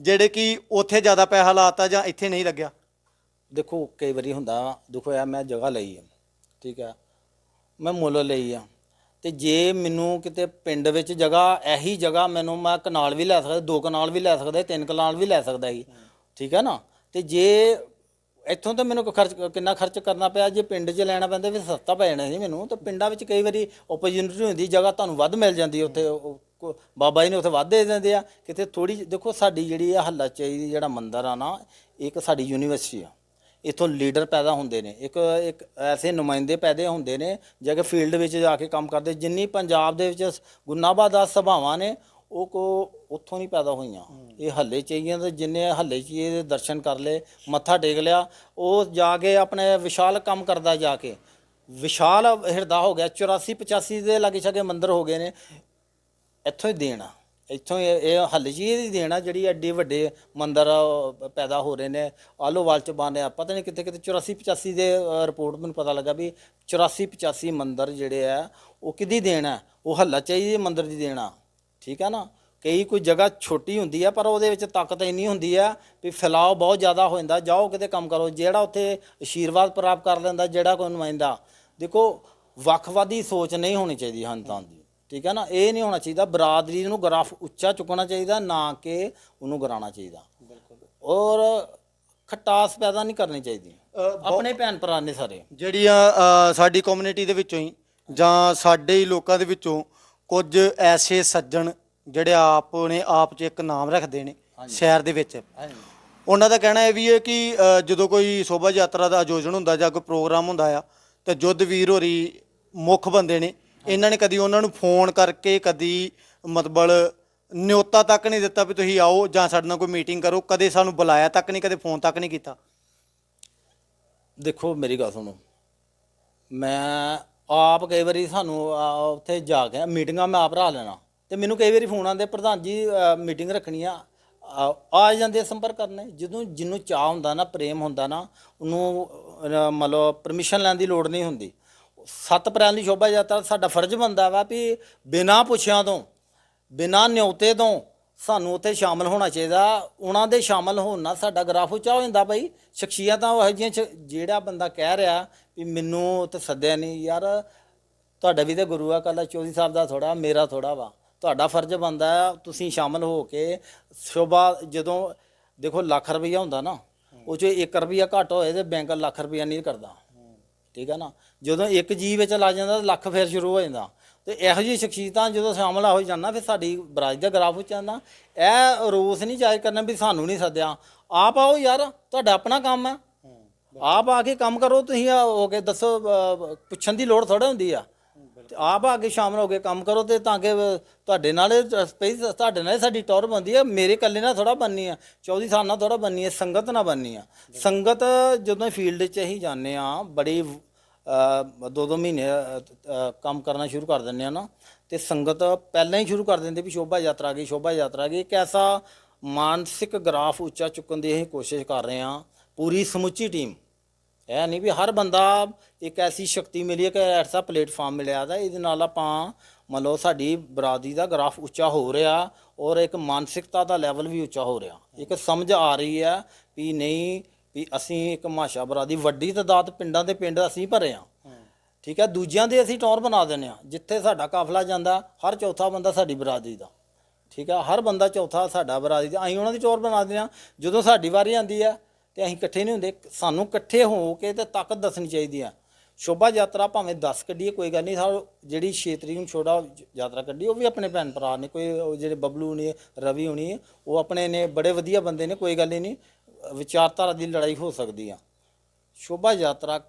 ਜਿਹੜੇ ਕਿ ਉੱਥੇ ਜ਼ਿਆਦਾ ਪੈਸਾ ਲਾਤਾ ਜਾਂ ਇੱਥੇ ਨਹੀਂ ਲੱਗਿਆ? ਦੇਖੋ, ਕਈ ਵਾਰੀ ਹੁੰਦਾ ਦੇਖੋ ਯਾਰ ਮੈਂ ਜਗ੍ਹਾ ਲਈ ਆ, ਠੀਕ ਹੈ ਮੈਂ ਮੁੱਲ ਲਈ ਆ, ਤੇ ਜੇ ਮੈਨੂੰ ਕਿਤੇ ਪਿੰਡ ਵਿੱਚ ਜਗ੍ਹਾ, ਇਹੀ ਜਗ੍ਹਾ ਮੈਨੂੰ ਮੈਂ ਕਨਾਲ ਵੀ ਲੈ ਸਕਦਾ, ਦੋ ਕਨਾਲ ਵੀ ਲੈ ਸਕਦਾ, ਤਿੰਨ ਕਨਾਲ ਵੀ ਲੈ ਸਕਦਾ ਸੀ, ਠੀਕ ਹੈ ਨਾ? ਤੇ ਜੇ ਇੱਥੋਂ ਤਾਂ ਮੈਨੂੰ ਖਰਚ, ਕਿੰਨਾ ਖਰਚ ਕਰਨਾ ਪਿਆ, ਜੇ ਪਿੰਡ 'ਚ ਲੈਣਾ ਪੈਂਦਾ ਵੀ ਸਸਤਾ ਪੈ ਜਾਣਾ ਸੀ ਮੈਨੂੰ, ਤਾਂ ਪਿੰਡਾਂ ਵਿੱਚ ਕਈ ਵਾਰੀ ਓਪਰਚੁਨਿਟੀ ਹੁੰਦੀ, ਜਗ੍ਹਾ ਤੁਹਾਨੂੰ ਵੱਧ ਮਿਲ ਜਾਂਦੀ ਉੱਥੇ, ਉਹ- ਉਹ- ਬਾਬਾ ਜੀ ਨੇ ਉੱਥੇ ਵੱਧ ਦਿੰਦੇ ਆ, ਕਿਤੇ ਥੋੜੀ ਦੇਖੋ ਸਾਡੀ ਜਿਹੜੀ ਆ ਹੱਲਾ ਚਾਹੀਦੀ ਜਿਹੜਾ ਮੰਦਿਰ ਆ ਨਾ, ਇੱਕ ਸਾਡੀ ਯੂਨੀਵਰਸਿਟੀ ਆ। ਇਥੋਂ ਲੀਡਰ ਪੈਦਾ ਹੁੰਦੇ ਨੇ, ਇੱਕ ਇੱਕ ਐਸੇ ਨੁਮਾਇੰਦੇ ਪੈਦੇ ਹੁੰਦੇ ਨੇ ਜਿਹੜੇ ਫੀਲਡ ਵਿੱਚ ਜਾ ਕੇ ਕੰਮ ਕਰਦੇ, ਜਿੰਨੀ ਪੰਜਾਬ ਦੇ ਵਿੱਚ ਗੁਨਾਬਾ ਦਾ ਸਭਾਵਾਂ ਨੇ, ਉਹ ਕੋ ਉੱਥੋਂ ਨਹੀਂ ਪੈਦਾ ਹੋਈਆਂ। ਇਹ ਹੱਲੇ ਚਾਹੀਏ ਤੇ ਜਿੰਨੇ ਹੱਲੇ ਚਾਹੀਏ ਦੇ ਦਰਸ਼ਨ ਕਰ ਲਏ, ਮੱਥਾ ਟੇਕ ਲਿਆ, ਉਹ ਜਾ ਕੇ ਆਪਣੇ ਵਿਸ਼ਾਲ ਕੰਮ ਕਰਦਾ ਜਾ ਕੇ। ਵਿਸ਼ਾਲ ਹਿਰਦਾ ਹੋ ਗਿਆ 84 85 ਦੇ ਲਾਗੇ ਛਾਗੇ ਮੰਦਿਰ ਹੋ ਗਏ ਨੇ ਇੱਥੋਂ ਹੀ ਦੇਣਾ। ਇੱਥੋਂ ਹੀ ਇਹ ਇਹ ਹੱਲ ਜੀ ਦੀ ਦੇਣਾ ਜਿਹੜੀ ਐਡੇ ਵੱਡੇ ਮੰਦਰ ਪੈਦਾ ਹੋ ਰਹੇ ਨੇ। ਆਲੋਵਾਲ ਚ ਬਣ ਰਿਹਾ ਪਤਾ ਨਹੀਂ ਕਿਤੇ ਕਿਤੇ 84 85 ਦੇ ਰਿਪੋਰਟ ਮੈਨੂੰ ਪਤਾ ਲੱਗਾ ਵੀ 84 85 ਮੰਦਰ ਜਿਹੜੇ ਆ, ਉਹ ਕਿਹਦੀ ਦੇਣਾ ਉਹ ਹੱਲਾ ਚਾਹੀਦੀ ਮੰਦਰ ਦੀ ਦੇਣਾ ਠੀਕ ਹੈ ਨਾ? ਕਈ ਕੋਈ ਜਗ੍ਹਾ ਛੋਟੀ ਹੁੰਦੀ ਆ, ਪਰ ਉਹਦੇ ਵਿੱਚ ਤਾਕਤ ਇੰਨੀ ਹੁੰਦੀ ਆ ਵੀ ਫੈਲਾਅ ਬਹੁਤ ਜ਼ਿਆਦਾ ਹੋ ਜਾਂਦਾ। ਜਾਓ ਕਿਤੇ ਕੰਮ ਕਰੋ, ਜਿਹੜਾ ਉੱਥੇ ਆਸ਼ੀਰਵਾਦ ਪ੍ਰਾਪਤ ਕਰ ਲੈਂਦਾ, ਜਿਹੜਾ ਕੋਈ ਨੁਮਾਇੰਦਾ। ਦੇਖੋ, ਵੱਖਵਾਦੀ ਸੋਚ ਨਹੀਂ ਹੋਣੀ ਚਾਹੀਦੀ ਹੰਤਾਂ ਦੀ ਠੀਕ ਹੈ ਨਾ ਇਹ ਨਹੀਂ ਹੋਣਾ ਚਾਹੀਦਾ ਬਰਾਦਰੀ ਨੂੰ ਗ੍ਰਾਫ ਉੱਚਾ ਚੁੱਕਣਾ ਚਾਹੀਦਾ ਨਾ ਕਿ ਉਹਨੂੰ ਗਰਾਉਣਾ ਚਾਹੀਦਾ। ਔਰ ਖਟਾਸ ਪੈਦਾ ਨਹੀਂ ਕਰਨੀ ਚਾਹੀਦੀ। ਆਪਣੇ ਭੈਣ ਭਰਾ ਨੇ ਸਾਰੇ। ਜਿਹੜੀਆਂ ਸਾਡੀ ਕਮਿਊਨਿਟੀ ਦੇ ਵਿੱਚੋਂ ਹੀ ਜਾਂ ਸਾਡੇ ਹੀ ਲੋਕਾਂ ਦੇ ਵਿੱਚੋਂ ਕੁਝ ਐਸੇ ਸੱਜਣ ਜਿਹੜੇ ਆਪ ਨੇ ਆਪ 'ਚ ਇੱਕ ਨਾਮ ਰੱਖਦੇ ਨੇ ਸ਼ਹਿਰ ਦੇ ਵਿੱਚ। ਉਹਨਾਂ ਦਾ ਕਹਿਣਾ ਇਹ ਵੀ ਹੈ ਕਿ ਜਦੋਂ ਕੋਈ ਸ਼ੋਭਾ ਯਾਤਰਾ ਦਾ ਆਯੋਜਨ ਹੁੰਦਾ ਜਾਂ ਕੋਈ ਪ੍ਰੋਗਰਾਮ ਹੁੰਦਾ ਆ ਤੇ ਜੁੱਧ ਵੀਰ ਹੋਰੀ ਮੁੱਖ ਬੰਦੇ ਨੇ ਇਹਨਾਂ ਨੇ ਕਦੀ ਉਹਨਾਂ ਨੂੰ ਫੋਨ ਕਰਕੇ ਕਦੀ ਮਤਲਬ ਨਿਯੋਤਾ ਤੱਕ ਨਹੀਂ ਦਿੱਤਾ ਵੀ ਤੁਸੀਂ ਆਓ ਜਾਂ ਸਾਡੇ ਨਾਲ ਕੋਈ ਮੀਟਿੰਗ ਕਰੋ ਕਦੇ ਸਾਨੂੰ ਬੁਲਾਇਆ ਤੱਕ ਨਹੀਂ ਕਦੇ ਫੋਨ ਤੱਕ ਨਹੀਂ ਕੀਤਾ। ਦੇਖੋ ਮੇਰੀ ਗੱਲ ਸੁਣੋ। ਮੈਂ ਆਪ ਕਈ ਵਾਰੀ ਸਾਨੂੰ ਆ, ਉੱਥੇ ਜਾ ਕੇ ਮੀਟਿੰਗਾਂ ਮੈਂ ਆਪ ਰਾ ਲੈਣਾ ਤੇ ਮੈਨੂੰ ਕਈ ਵਾਰੀ ਫੋਨ ਆਉਂਦੇ ਪ੍ਰਧਾਨ ਜੀ ਮੀਟਿੰਗ ਰੱਖਣੀ ਆ। ਆ ਆ ਜਾਂਦੇ ਆ ਸੰਪਰਕ ਕਰਨੇ। ਜਦੋਂ ਜਿਹਨੂੰ ਚਾਹ ਹੁੰਦਾ ਨਾ ਪ੍ਰੇਮ ਹੁੰਦਾ ਨਾ ਉਹਨੂੰ ਅਹ, ਮਤਲਬ ਪਰਮਿਸ਼ਨ ਲੈਣ ਦੀ ਲੋੜ ਨਹੀਂ ਹੁੰਦੀ। ਸੱਤ ਅਪ੍ਰੈਲ ਦੀ ਸ਼ੋਭਾ ਯਾਤਰਾ ਸਾਡਾ ਫਰਜ਼ ਬਣਦਾ ਵਾ ਵੀ ਬਿਨਾਂ ਪੁੱਛਿਆਂ ਤੋਂ, ਬਿਨਾਂ ਨਿਉਤੇ ਤੋਂ ਸਾਨੂੰ ਉੱਥੇ ਸ਼ਾਮਲ ਹੋਣਾ ਚਾਹੀਦਾ। ਉਹਨਾਂ ਦੇ ਸ਼ਾਮਲ ਹੋਣ ਨਾਲ ਸਾਡਾ ਗ੍ਰਾਫ ਉੱਚਾ ਹੋ ਜਾਂਦਾ ਭਾਈ ਸ਼ਖਸੀਅਤਾਂ ਉਹ ਜਿਹੀਆਂ ਜਿਹੜਾ ਬੰਦਾ ਕਹਿ ਰਿਹਾ ਵੀ ਮੈਨੂੰ ਉੱਥੇ ਸੱਦਿਆ ਨਹੀਂ, ਯਾਰ ਤੁਹਾਡਾ ਵੀ ਤੇ ਗੁਰੂ ਆ ਕੱਲਾ 24 ਸਾਹਿਬ ਦਾ ਥੋੜਾ ਮੇਰਾ ਥੋੜਾ ਵਾ। ਤੁਹਾਡਾ ਫਰਜ਼ ਬਣਦਾ ਤੁਸੀਂ ਸ਼ਾਮਲ ਹੋ ਕੇ ਸ਼ੋਭਾ ਜਦੋਂ, ਦੇਖੋ ਲੱਖ ਰੁਪਈਆ ਹੁੰਦਾ ਨਾ, ਉਹ 'ਚ 1 ਰੁਪਈਆ ਘੱਟ ਹੋਏ ਤੇ ਬੈਂਕ ਲੱਖ ਰੁਪਈਆ ਨਹੀਂ ਕਰਦਾ। ਠੀਕ ਹੈ ਨਾ? ਜਦੋਂ ਇੱਕ ਜੀ ਵਿੱਚ ਲੱਗ ਜਾਂਦਾ ਤਾਂ ਲੱਖ ਫਿਰ ਸ਼ੁਰੂ ਹੋ ਜਾਂਦਾ। ਤੇ ਇਹੋ ਜਿਹੀ ਸ਼ਖਸੀਅਤਾਂ ਜਦੋਂ ਸ਼ਾਮਲ ਹੋ ਜਾਂਦਾ ਫਿਰ ਸਾਡੀ ਬਰਾਜ ਦਾ ਗ੍ਰਾਫ ਉੱਚ ਜਾਂਦਾ ਇਹ ਰੋਸ ਨਹੀਂ ਜਾਇਜ਼ ਕਰਨਾ ਵੀ ਸਾਨੂੰ ਨਹੀਂ ਸੱਦਿਆ। ਆਪ ਆਓ ਯਾਰ, ਤੁਹਾਡਾ ਆਪਣਾ ਕੰਮ ਹੈ। ਆਪ ਆ ਕੇ ਕੰਮ ਕਰੋ, ਤੁਸੀਂ ਹੋ ਕੇ ਦੱਸੋ ਪੁੱਛਣ ਦੀ ਲੋੜ ਥੋੜਾ ਹੁੰਦੀ ਆ। ਤੇ ਆਪ ਆ ਕੇ ਸ਼ਾਮਲ ਹੋ ਕੇ ਕੰਮ ਕਰੋ ਤੇ ਤਾਂ ਕਿ ਤੁਹਾਡੇ ਨਾਲ ਸਪੇਸ, ਤੁਹਾਡੇ ਨਾਲ ਸਾਡੀ ਟੌਰ ਬੰਦੀ ਹੈ ਮੇਰੇ ਇਕੱਲੇ ਨਾਲ ਥੋੜਾ ਬੰਨੀ ਆ 24 ਸਾਲ ਨਾਲ ਥੋੜਾ ਬੰਨੀ ਹੈ ਸੰਗਤ ਨਾਲ ਬੰਨੀ ਆ। ਸੰਗਤ ਜਦੋਂ ਫੀਲਡ 'ਚ ਅਸੀਂ ਜਾਂਦੇ ਆ ਬੜੀ ਦੋ ਦੋ ਮਹੀਨੇ ਕੰਮ ਕਰਨਾ ਸ਼ੁਰੂ ਕਰ ਦਿੰਦੇ ਆ ਨਾ। ਤੇ ਸੰਗਤ ਪਹਿਲਾਂ ਹੀ ਸ਼ੁਰੂ ਕਰ ਦਿੰਦੇ ਵੀ ਸ਼ੋਭਾ ਯਾਤਰਾ ਆ ਗਈ, ਸ਼ੋਭਾ ਯਾਤਰਾ ਆ ਗਈ। ਇੱਕ ਐਸਾ ਮਾਨਸਿਕ ਗ੍ਰਾਫ ਉੱਚਾ ਚੁੱਕਣ ਦੀ ਅਸੀਂ ਕੋਸ਼ਿਸ਼ ਕਰ ਰਹੇ ਹਾਂ, ਪੂਰੀ ਸਮੁੱਚੀ ਟੀਮ। ਇਹ ਨਹੀਂ ਵੀ ਹਰ ਬੰਦਾ ਇੱਕ ਐਸੀ ਸ਼ਕਤੀ ਮਿਲੀ ਹੈ ਕਿ ਐਸਾ ਪਲੇਟਫਾਰਮ ਮਿਲਿਆ ਦਾ ਇਹਦੇ ਨਾਲ ਆਪਾਂ ਮੰਨ ਲਓ ਸਾਡੀ ਬਰਾਦਰੀ ਦਾ ਗ੍ਰਾਫ ਉੱਚਾ ਹੋ ਰਿਹਾ ਔਰ ਇੱਕ ਮਾਨਸਿਕਤਾ ਦਾ ਲੈਵਲ ਵੀ ਉੱਚਾ ਹੋ ਰਿਹਾ। ਇੱਕ ਸਮਝ ਆ ਰਹੀ ਹੈ ਵੀ ਨਹੀਂ ਵੀ ਅਸੀਂ ਇੱਕ ਮਾਸ਼ਾ ਬਰਾਦਰੀ ਵੱਡੀ ਤਦਾਦ ਪਿੰਡਾਂ ਦੇ ਪਿੰਡ ਅਸੀਂ ਭਰੇ ਆ। ਠੀਕ ਹੈ, ਦੂਜਿਆਂ ਦੇ ਅਸੀਂ ਟੌਰ ਬਣਾ ਦਿੰਦੇ ਆ, ਜਿੱਥੇ ਸਾਡਾ ਕਾਫਲਾ ਜਾਂਦਾ, ਹਰ ਚੌਥਾ ਬੰਦਾ ਸਾਡੀ ਬਰਾਦਰੀ ਦਾ। ਠੀਕ ਹੈ, ਹਰ ਬੰਦਾ ਚੌਥਾ ਸਾਡਾ ਬਰਾਦਰੀ ਦਾ। ਅਸੀਂ ਉਹਨਾਂ ਦੀ ਟੌਰ ਬਣਾ ਦਿੰਦੇ ਆ, ਜਦੋਂ ਸਾਡੀ ਵਾਰੀ ਆਂਦੀ ਆ ਤੇ ਅਸੀਂ ਇਕੱਠੇ ਨਹੀਂ ਹੁੰਦੇ। ਸਾਨੂੰ ਇਕੱਠੇ ਹੋ ਕੇ ਤੇ ਤਾਕਤ ਦੱਸਣੀ ਚਾਹੀਦੀ ਆ ਸ਼ੋਭਾ ਯਾਤਰਾ ਭਾਵੇਂ 10 ਕੱਢੀਏ, ਕੋਈ ਗੱਲ ਨਹੀਂ ਸਾ ਜਿਹੜੀ 6 ਤਰੀਕ ਨੂੰ ਛੋੜਾ ਯਾਤਰਾ ਕੱਢੀ, ਉਹ ਵੀ ਆਪਣੇ ਭੈਣ ਭਰਾ ਨੇ, ਕੋਈ ਜਿਹੜੇ ਬਬਲੂ ਨੇ, ਰਵੀ ਹੋਣੀ, ਉਹ ਆਪਣੇ ਨੇ, ਬੜੇ ਵਧੀਆ ਬੰਦੇ ਨੇ, ਕੋਈ ਗੱਲ ਹੀ ਨਹੀਂ। ਵਿਚਾਰਧਾਰਾ ਦੀ ਲੜਾਈ ਹੋ ਸਕਦੀ ਆ। ਸ਼ੋਭਾ ਯਾਤਰਾ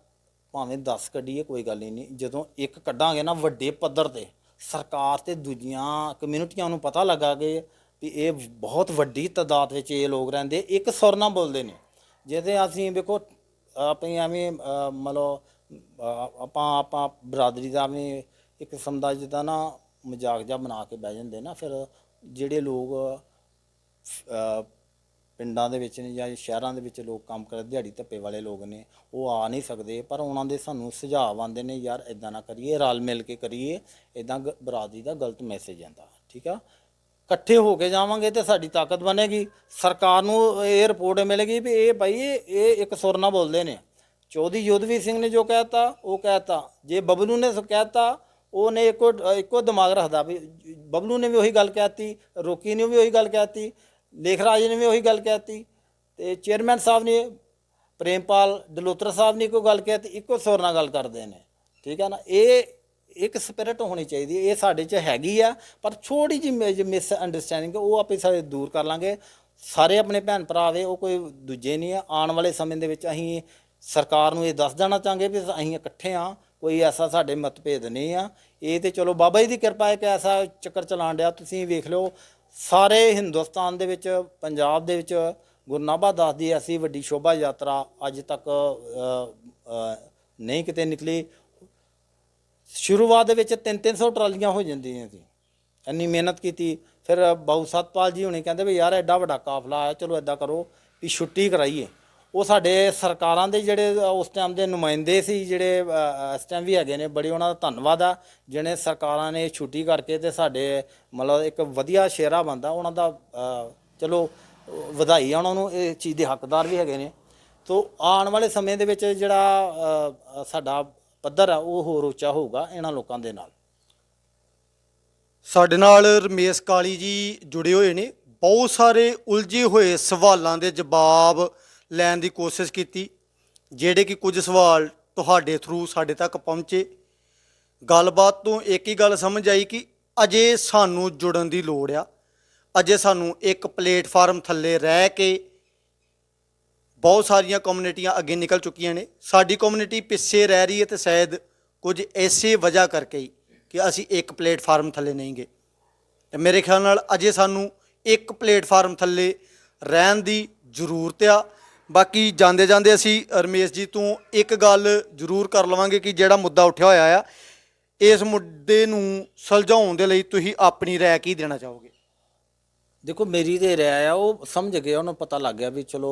ਭਾਵੇਂ 10 ਕੱਢੀਏ, ਕੋਈ ਗੱਲ ਹੀ ਨਹੀਂ। ਜਦੋਂ ਇੱਕ ਕੱਢਾਂਗੇ ਨਾ ਵੱਡੇ ਪੱਧਰ ਤੇ, ਸਰਕਾਰ ਤੇ ਦੂਜੀਆਂ ਕਮਿਊਨਿਟੀਆਂ ਨੂੰ ਪਤਾ ਲੱਗਾ ਕਿ ਵੀ ਇਹ ਬਹੁਤ ਵੱਡੀ ਤਾਦਾਦ ਵਿੱਚ ਇਹ ਲੋਕ ਰਹਿੰਦੇ, ਇੱਕ ਸੁਰ ਨਾਲ ਬੋਲਦੇ ਨੇ। ਜਿਹਦੇ ਅਸੀਂ ਵੇਖੋ, ਆਪਣੀ ਐਵੇਂ ਮਤਲਬ ਆਪਾਂ ਆਪਾਂ ਬਰਾਦਰੀ ਦਾ ਵੀ ਇੱਕ ਕਿਸਮ ਦਾ ਜਿੱਦਾਂ ਨਾ ਮਜ਼ਾਕ ਜਾਂ ਬਣਾ ਕੇ ਬਹਿ ਜਾਂਦੇ ਨਾ, ਫਿਰ ਜਿਹੜੇ ਲੋਕ ਪਿੰਡਾਂ ਦੇ ਵਿੱਚ ਨੇ ਜਾਂ ਸ਼ਹਿਰਾਂ ਦੇ ਵਿੱਚ ਲੋਕ ਕੰਮ ਕਰਦੇ, ਦਿਹਾੜੀ ਧੱਪੇ ਵਾਲੇ ਲੋਕ ਨੇ, ਉਹ ਆ ਨਹੀਂ ਸਕਦੇ, ਪਰ ਉਹਨਾਂ ਦੇ ਸਾਨੂੰ ਸੁਝਾਅ ਆਉਂਦੇ ਨੇ, ਯਾਰ ਇਦਾਂ ਨਾ ਕਰੀਏ, ਰਲ ਮਿਲ ਕੇ ਕਰੀਏ ਇਦਾਂ ਬਰਾਦਰੀ ਦਾ ਗਲਤ ਮੈਸੇਜ ਆਂਦਾ ਠੀਕ ਆ? ਇਕੱਠੇ ਹੋ ਕੇ ਜਾਵਾਂਗੇ ਤੇ ਸਾਡੀ ਤਾਕਤ ਬਣੇਗੀ। ਸਰਕਾਰ ਨੂੰ ਇਹ ਰਿਪੋਰਟ ਮਿਲੇਗੀ ਵੀ ਇਹ ਭਾਈ ਇਹ ਇੱਕ ਸੁਰ ਨਾਲ ਬੋਲਦੇ ਨੇ। ਚੌਧਰੀ ਯੋਧਵੀਰ ਸਿੰਘ ਨੇ ਜੋ ਕਹਿਤਾ, ਉਹ ਕਹਿਤਾ। ਜੇ ਬਬਲੂ ਨੇ ਕਹਿਤਾ ਉਹਨੇ ਇੱਕੋ ਇੱਕੋ ਦਿਮਾਗ ਰੱਖਦਾ ਵੀ, ਬਬਲੂ ਨੇ ਵੀ ਉਹੀ ਗੱਲ ਕਹਿਤੀ, ਰੋਕੀ ਨੇ ਵੀ ਉਹੀ ਗੱਲ ਕਹਿਤੀ। ਲੇਖ ਲੇਖਰਾਜ ਨੇ ਵੀ ਉਹੀ ਗੱਲ ਕਹਿਤੀ ਤੇ ਚੇਅਰਮੈਨ ਸਾਹਿਬ ਨੇ, ਪ੍ਰੇਮਪਾਲ ਡਲੋਤਰਾ ਸਾਹਿਬ ਨੇ ਇੱਕੋ ਗੱਲ ਕਹਿਤੀ, ਇੱਕੋ ਸੁਰ ਨਾਲ ਗੱਲ ਕਰਦੇ ਨੇ। ਠੀਕ ਹੈ ਨਾ? ਇਹ ਇੱਕ ਸਪਿਰਿਟ ਹੋਣੀ ਚਾਹੀਦੀ ਹੈ, ਇਹ ਸਾਡੇ 'ਚ ਹੈਗੀ ਆ, ਪਰ ਛੋਟੀ ਜਿਹੀ ਮਿਸ ਅੰਡਰਸਟੈਂਡਿੰਗ ਉਹ ਆਪੇ ਸਾਰੇ ਦੂਰ ਕਰ ਲਾਂਗੇ। ਸਾਰੇ ਆਪਣੇ ਭੈਣ ਭਰਾ ਵੇ, ਉਹ ਕੋਈ ਦੂਜੇ ਨਹੀਂ ਆ। ਆਉਣ ਵਾਲੇ ਸਮੇਂ ਦੇ ਵਿੱਚ ਅਸੀਂ ਸਰਕਾਰ ਨੂੰ ਇਹ ਦੱਸ ਦੇਣਾ ਚਾਹਾਂਗੇ ਵੀ ਅਸੀਂ ਇਕੱਠੇ ਆ, ਕੋਈ ਐਸਾ ਸਾਡੇ ਮਤਭੇਦ ਨਹੀਂ ਆ। ਇਹ ਤੇ ਚਲੋ ਬਾਬਾ ਜੀ ਦੀ ਕਿਰਪਾ ਹੈ ਕਿ ਐਸਾ ਚੱਕਰ ਚਲਾਣ ਡਿਆ, ਤੁਸੀਂ ਵੇਖ ਲਓ ਸਾਰੇ ਹਿੰਦੁਸਤਾਨ ਦੇ ਵਿੱਚ, ਪੰਜਾਬ ਦੇ ਵਿੱਚ ਗੁਰੂ ਨਾਭਾ ਦਾਸ ਦੀ ਐਸੀ ਵੱਡੀ ਸ਼ੋਭਾ ਯਾਤਰਾ ਅੱਜ ਤੱਕ ਨਹੀਂ ਕਿਤੇ ਨਿਕਲੀ। ਸ਼ੁਰੂਆਤ ਦੇ ਵਿੱਚ 3-300 ਟਰਾਲੀਆਂ ਹੋ ਜਾਂਦੀਆਂ ਸੀ। ਇੰਨੀ ਮਿਹਨਤ ਕੀਤੀ। ਫਿਰ ਬਾਊ ਸਤਪਾਲ ਜੀ ਹੁਣੇ ਕਹਿੰਦੇ ਵੀ, ਯਾਰ ਐਡਾ ਵੱਡਾ ਕਾਫਲਾ ਆਇਆ, ਚਲੋ ਐਦਾਂ ਕਰੋ ਵੀ ਛੁੱਟੀ ਕਰਾਈਏ। ਉਹ ਸਾਡੇ ਸਰਕਾਰਾਂ ਦੇ ਜਿਹੜੇ ਉਸ ਟਾਈਮ ਦੇ ਨੁਮਾਇੰਦੇ ਸੀ, ਜਿਹੜੇ ਇਸ ਟਾਈਮ ਵੀ ਹੈਗੇ ਨੇ, ਬੜੀ ਉਹਨਾਂ ਦਾ ਧੰਨਵਾਦ ਆ, ਜਿਹਨੇ ਸਰਕਾਰਾਂ ਨੇ ਛੁੱਟੀ ਕਰਕੇ ਤੇ ਸਾਡੇ, ਮਤਲਬ ਇੱਕ ਵਧੀਆ ਸ਼ੇਰਾ ਬੰਦਾ ਉਹਨਾਂ ਦਾ ਚਲੋ, ਵਧਾਈ ਆ ਉਹਨਾਂ ਨੂੰ, ਇਹ ਚੀਜ਼ ਦੇ ਹੱਕਦਾਰ ਵੀ ਹੈਗੇ ਨੇ। ਤੋ ਆਉਣ ਵਾਲੇ ਸਮੇਂ ਦੇ ਵਿੱਚ ਜਿਹੜਾ ਸਾਡਾ ਪੱਧਰ ਆ, ਉਹ ਹੋਰ ਉੱਚਾ ਹੋਊਗਾ ਇਹਨਾਂ ਲੋਕਾਂ ਦੇ ਨਾਲ। ਸਾਡੇ ਨਾਲ ਰਮੇਸ਼ ਕਾਲੀ ਜੀ ਜੁੜੇ ਹੋਏ ਨੇ। ਬਹੁਤ ਸਾਰੇ ਉਲਝੇ ਹੋਏ ਸਵਾਲਾਂ ਦੇ ਜਵਾਬ ਲੈਣ ਦੀ ਕੋਸ਼ਿਸ਼ ਕੀਤੀ, ਜਿਹੜੇ ਕਿ ਕੁਝ ਸਵਾਲ ਤੁਹਾਡੇ ਥਰੂ ਸਾਡੇ ਤੱਕ ਪਹੁੰਚੇ। ਗੱਲਬਾਤ ਤੋਂ ਇੱਕ ਹੀ ਗੱਲ ਸਮਝ ਆਈ ਕਿ ਅਜੇ ਸਾਨੂੰ ਜੁੜਨ ਦੀ ਲੋੜ ਆ। ਅਜੇ ਸਾਨੂੰ ਇੱਕ ਪਲੇਟਫਾਰਮ ਥੱਲੇ ਰਹਿ ਕੇ ਬਹੁਤ ਸਾਰੀਆਂ ਕਮਿਊਨਿਟੀਆਂ ਅੱਗੇ ਨਿਕਲ ਚੁੱਕੀਆਂ ਨੇ। ਸਾਡੀ ਕਮਿਊਨਿਟੀ ਪਿੱਛੇ ਰਹਿ ਰਹੀ ਹੈ ਤੇ ਸ਼ਾਇਦ ਕੁਝ ਐਸੇ ਵਜ੍ਹਾ ਕਰਕੇ ਹੀ ਕਿ ਅਸੀਂ ਇੱਕ ਪਲੇਟਫਾਰਮ ਥੱਲੇ ਨਹੀਂ ਗਏ। ਤੇ ਮੇਰੇ ਖਿਆਲ ਨਾਲ ਅਜੇ ਸਾਨੂੰ ਇੱਕ ਪਲੇਟਫਾਰਮ ਥੱਲੇ ਰਹਿਣ ਦੀ ਜ਼ਰੂਰਤ ਆ। ਬਾਕੀ ਜਾਂਦੇ ਜਾਂਦੇ ਅਸੀਂ ਰਮੇਸ਼ ਜੀ ਤੋਂ ਇੱਕ ਗੱਲ ਜ਼ਰੂਰ ਕਰ ਲਵਾਂਗੇ ਕਿ ਜਿਹੜਾ ਮੁੱਦਾ ਉੱਠਿਆ ਹੋਇਆ ਆ, ਇਸ ਮੁੱਦੇ ਨੂੰ ਸੁਲਝਾਉਣ ਦੇ ਲਈ ਤੁਸੀਂ ਆਪਣੀ ਰਾਏ ਕੀ ਦੇਣਾ ਚਾਹੋਗੇ? ਦੇਖੋ, ਮੇਰੀ ਤੇ ਰਾਇ ਆ, ਉਹ ਸਮਝ ਗਿਆ, ਉਹਨੂੰ ਪਤਾ ਲੱਗ ਗਿਆ ਵੀ ਚਲੋ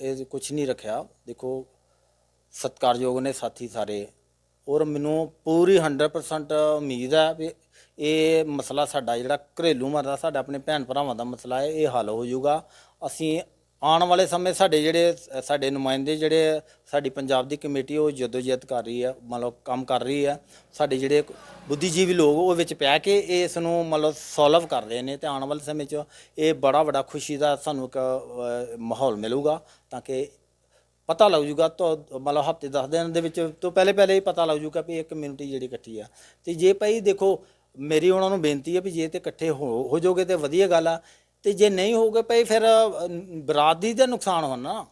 ਇਹ ਕੁਝ ਨਹੀਂ ਰੱਖਿਆ। ਦੇਖੋ, ਸਤਿਕਾਰਯੋਗ ਨੇ ਸਾਥੀ ਸਾਰੇ। ਔਰ ਮੈਨੂੰ ਪੂਰੀ 100% ਉਮੀਦ ਹੈ ਵੀ ਇਹ ਮਸਲਾ ਸਾਡਾ ਜਿਹੜਾ ਘਰੇਲੂ ਮਸਲਾ, ਸਾਡਾ ਆਪਣੇ ਭੈਣ ਭਰਾਵਾਂ ਦਾ ਮਸਲਾ ਹੈ, ਇਹ ਹੱਲ ਹੋ ਜਾਊਗਾ। ਅਸੀਂ ਆਉਣ ਵਾਲੇ ਸਮੇਂ ਸਾਡੇ ਜਿਹੜੇ, ਸਾਡੇ ਨੁਮਾਇੰਦੇ ਜਿਹੜੇ ਸਾਡੀ ਪੰਜਾਬ ਦੀ ਕਮੇਟੀ ਉਹ ਜਦੋਜਹਿਦ ਕਰ ਰਹੀ ਹੈ ਮਤਲਬ ਕੰਮ ਕਰ ਰਹੀ ਹੈ ਸਾਡੇ ਜਿਹੜੇ ਬੁੱਧੀਜੀਵੀ ਲੋਕ ਉਹ ਵਿੱਚ ਪੈ ਕੇ ਇਸ ਨੂੰ ਮਤਲਬ ਸੋਲਵ ਕਰ ਰਹੇ ਨੇ ਤੇ ਆਉਣ ਵਾਲੇ ਸਮੇਂ 'ਚ ਇਹ ਬੜਾ ਵੱਡਾ ਖੁਸ਼ੀ ਦਾ ਸਾਨੂੰ ਇੱਕ ਮਾਹੌਲ ਮਿਲੂਗਾ ਤਾਂ ਕਿ ਪਤਾ ਲੱਗ ਜੂਗਾ ਤਾਂ, ਮਤਲਬ ਹਫ਼ਤੇ 10 ਦਿਨ ਦੇ ਵਿੱਚ ਤੋਂ ਪਹਿਲੇ ਪਹਿਲੇ ਹੀ ਪਤਾ ਲੱਗ ਜੂਗਾ ਵੀ ਇਹ ਕਮਿਊਨਿਟੀ ਜਿਹੜੀ ਇਕੱਠੀ ਆ। ਤੇ ਜੇ ਭਾਈ ਦੇਖੋ, ਮੇਰੀ ਉਹਨਾਂ ਨੂੰ ਬੇਨਤੀ ਹੈ ਵੀ ਜੇ ਤੇ ਇਕੱਠੇ ਹੋ ਹੋ ਜਾਓਗੇ ਤੇ ਵਧੀਆ ਗੱਲ ਆ। ਤੇ ਜੇ ਨਹੀਂ ਹੋਊਗੇ ਭਾਈ ਫਿਰ ਬਰਾਦਰੀ ਦਾ ਨੁਕਸਾਨ ਹੋਣਾ। ਨਾ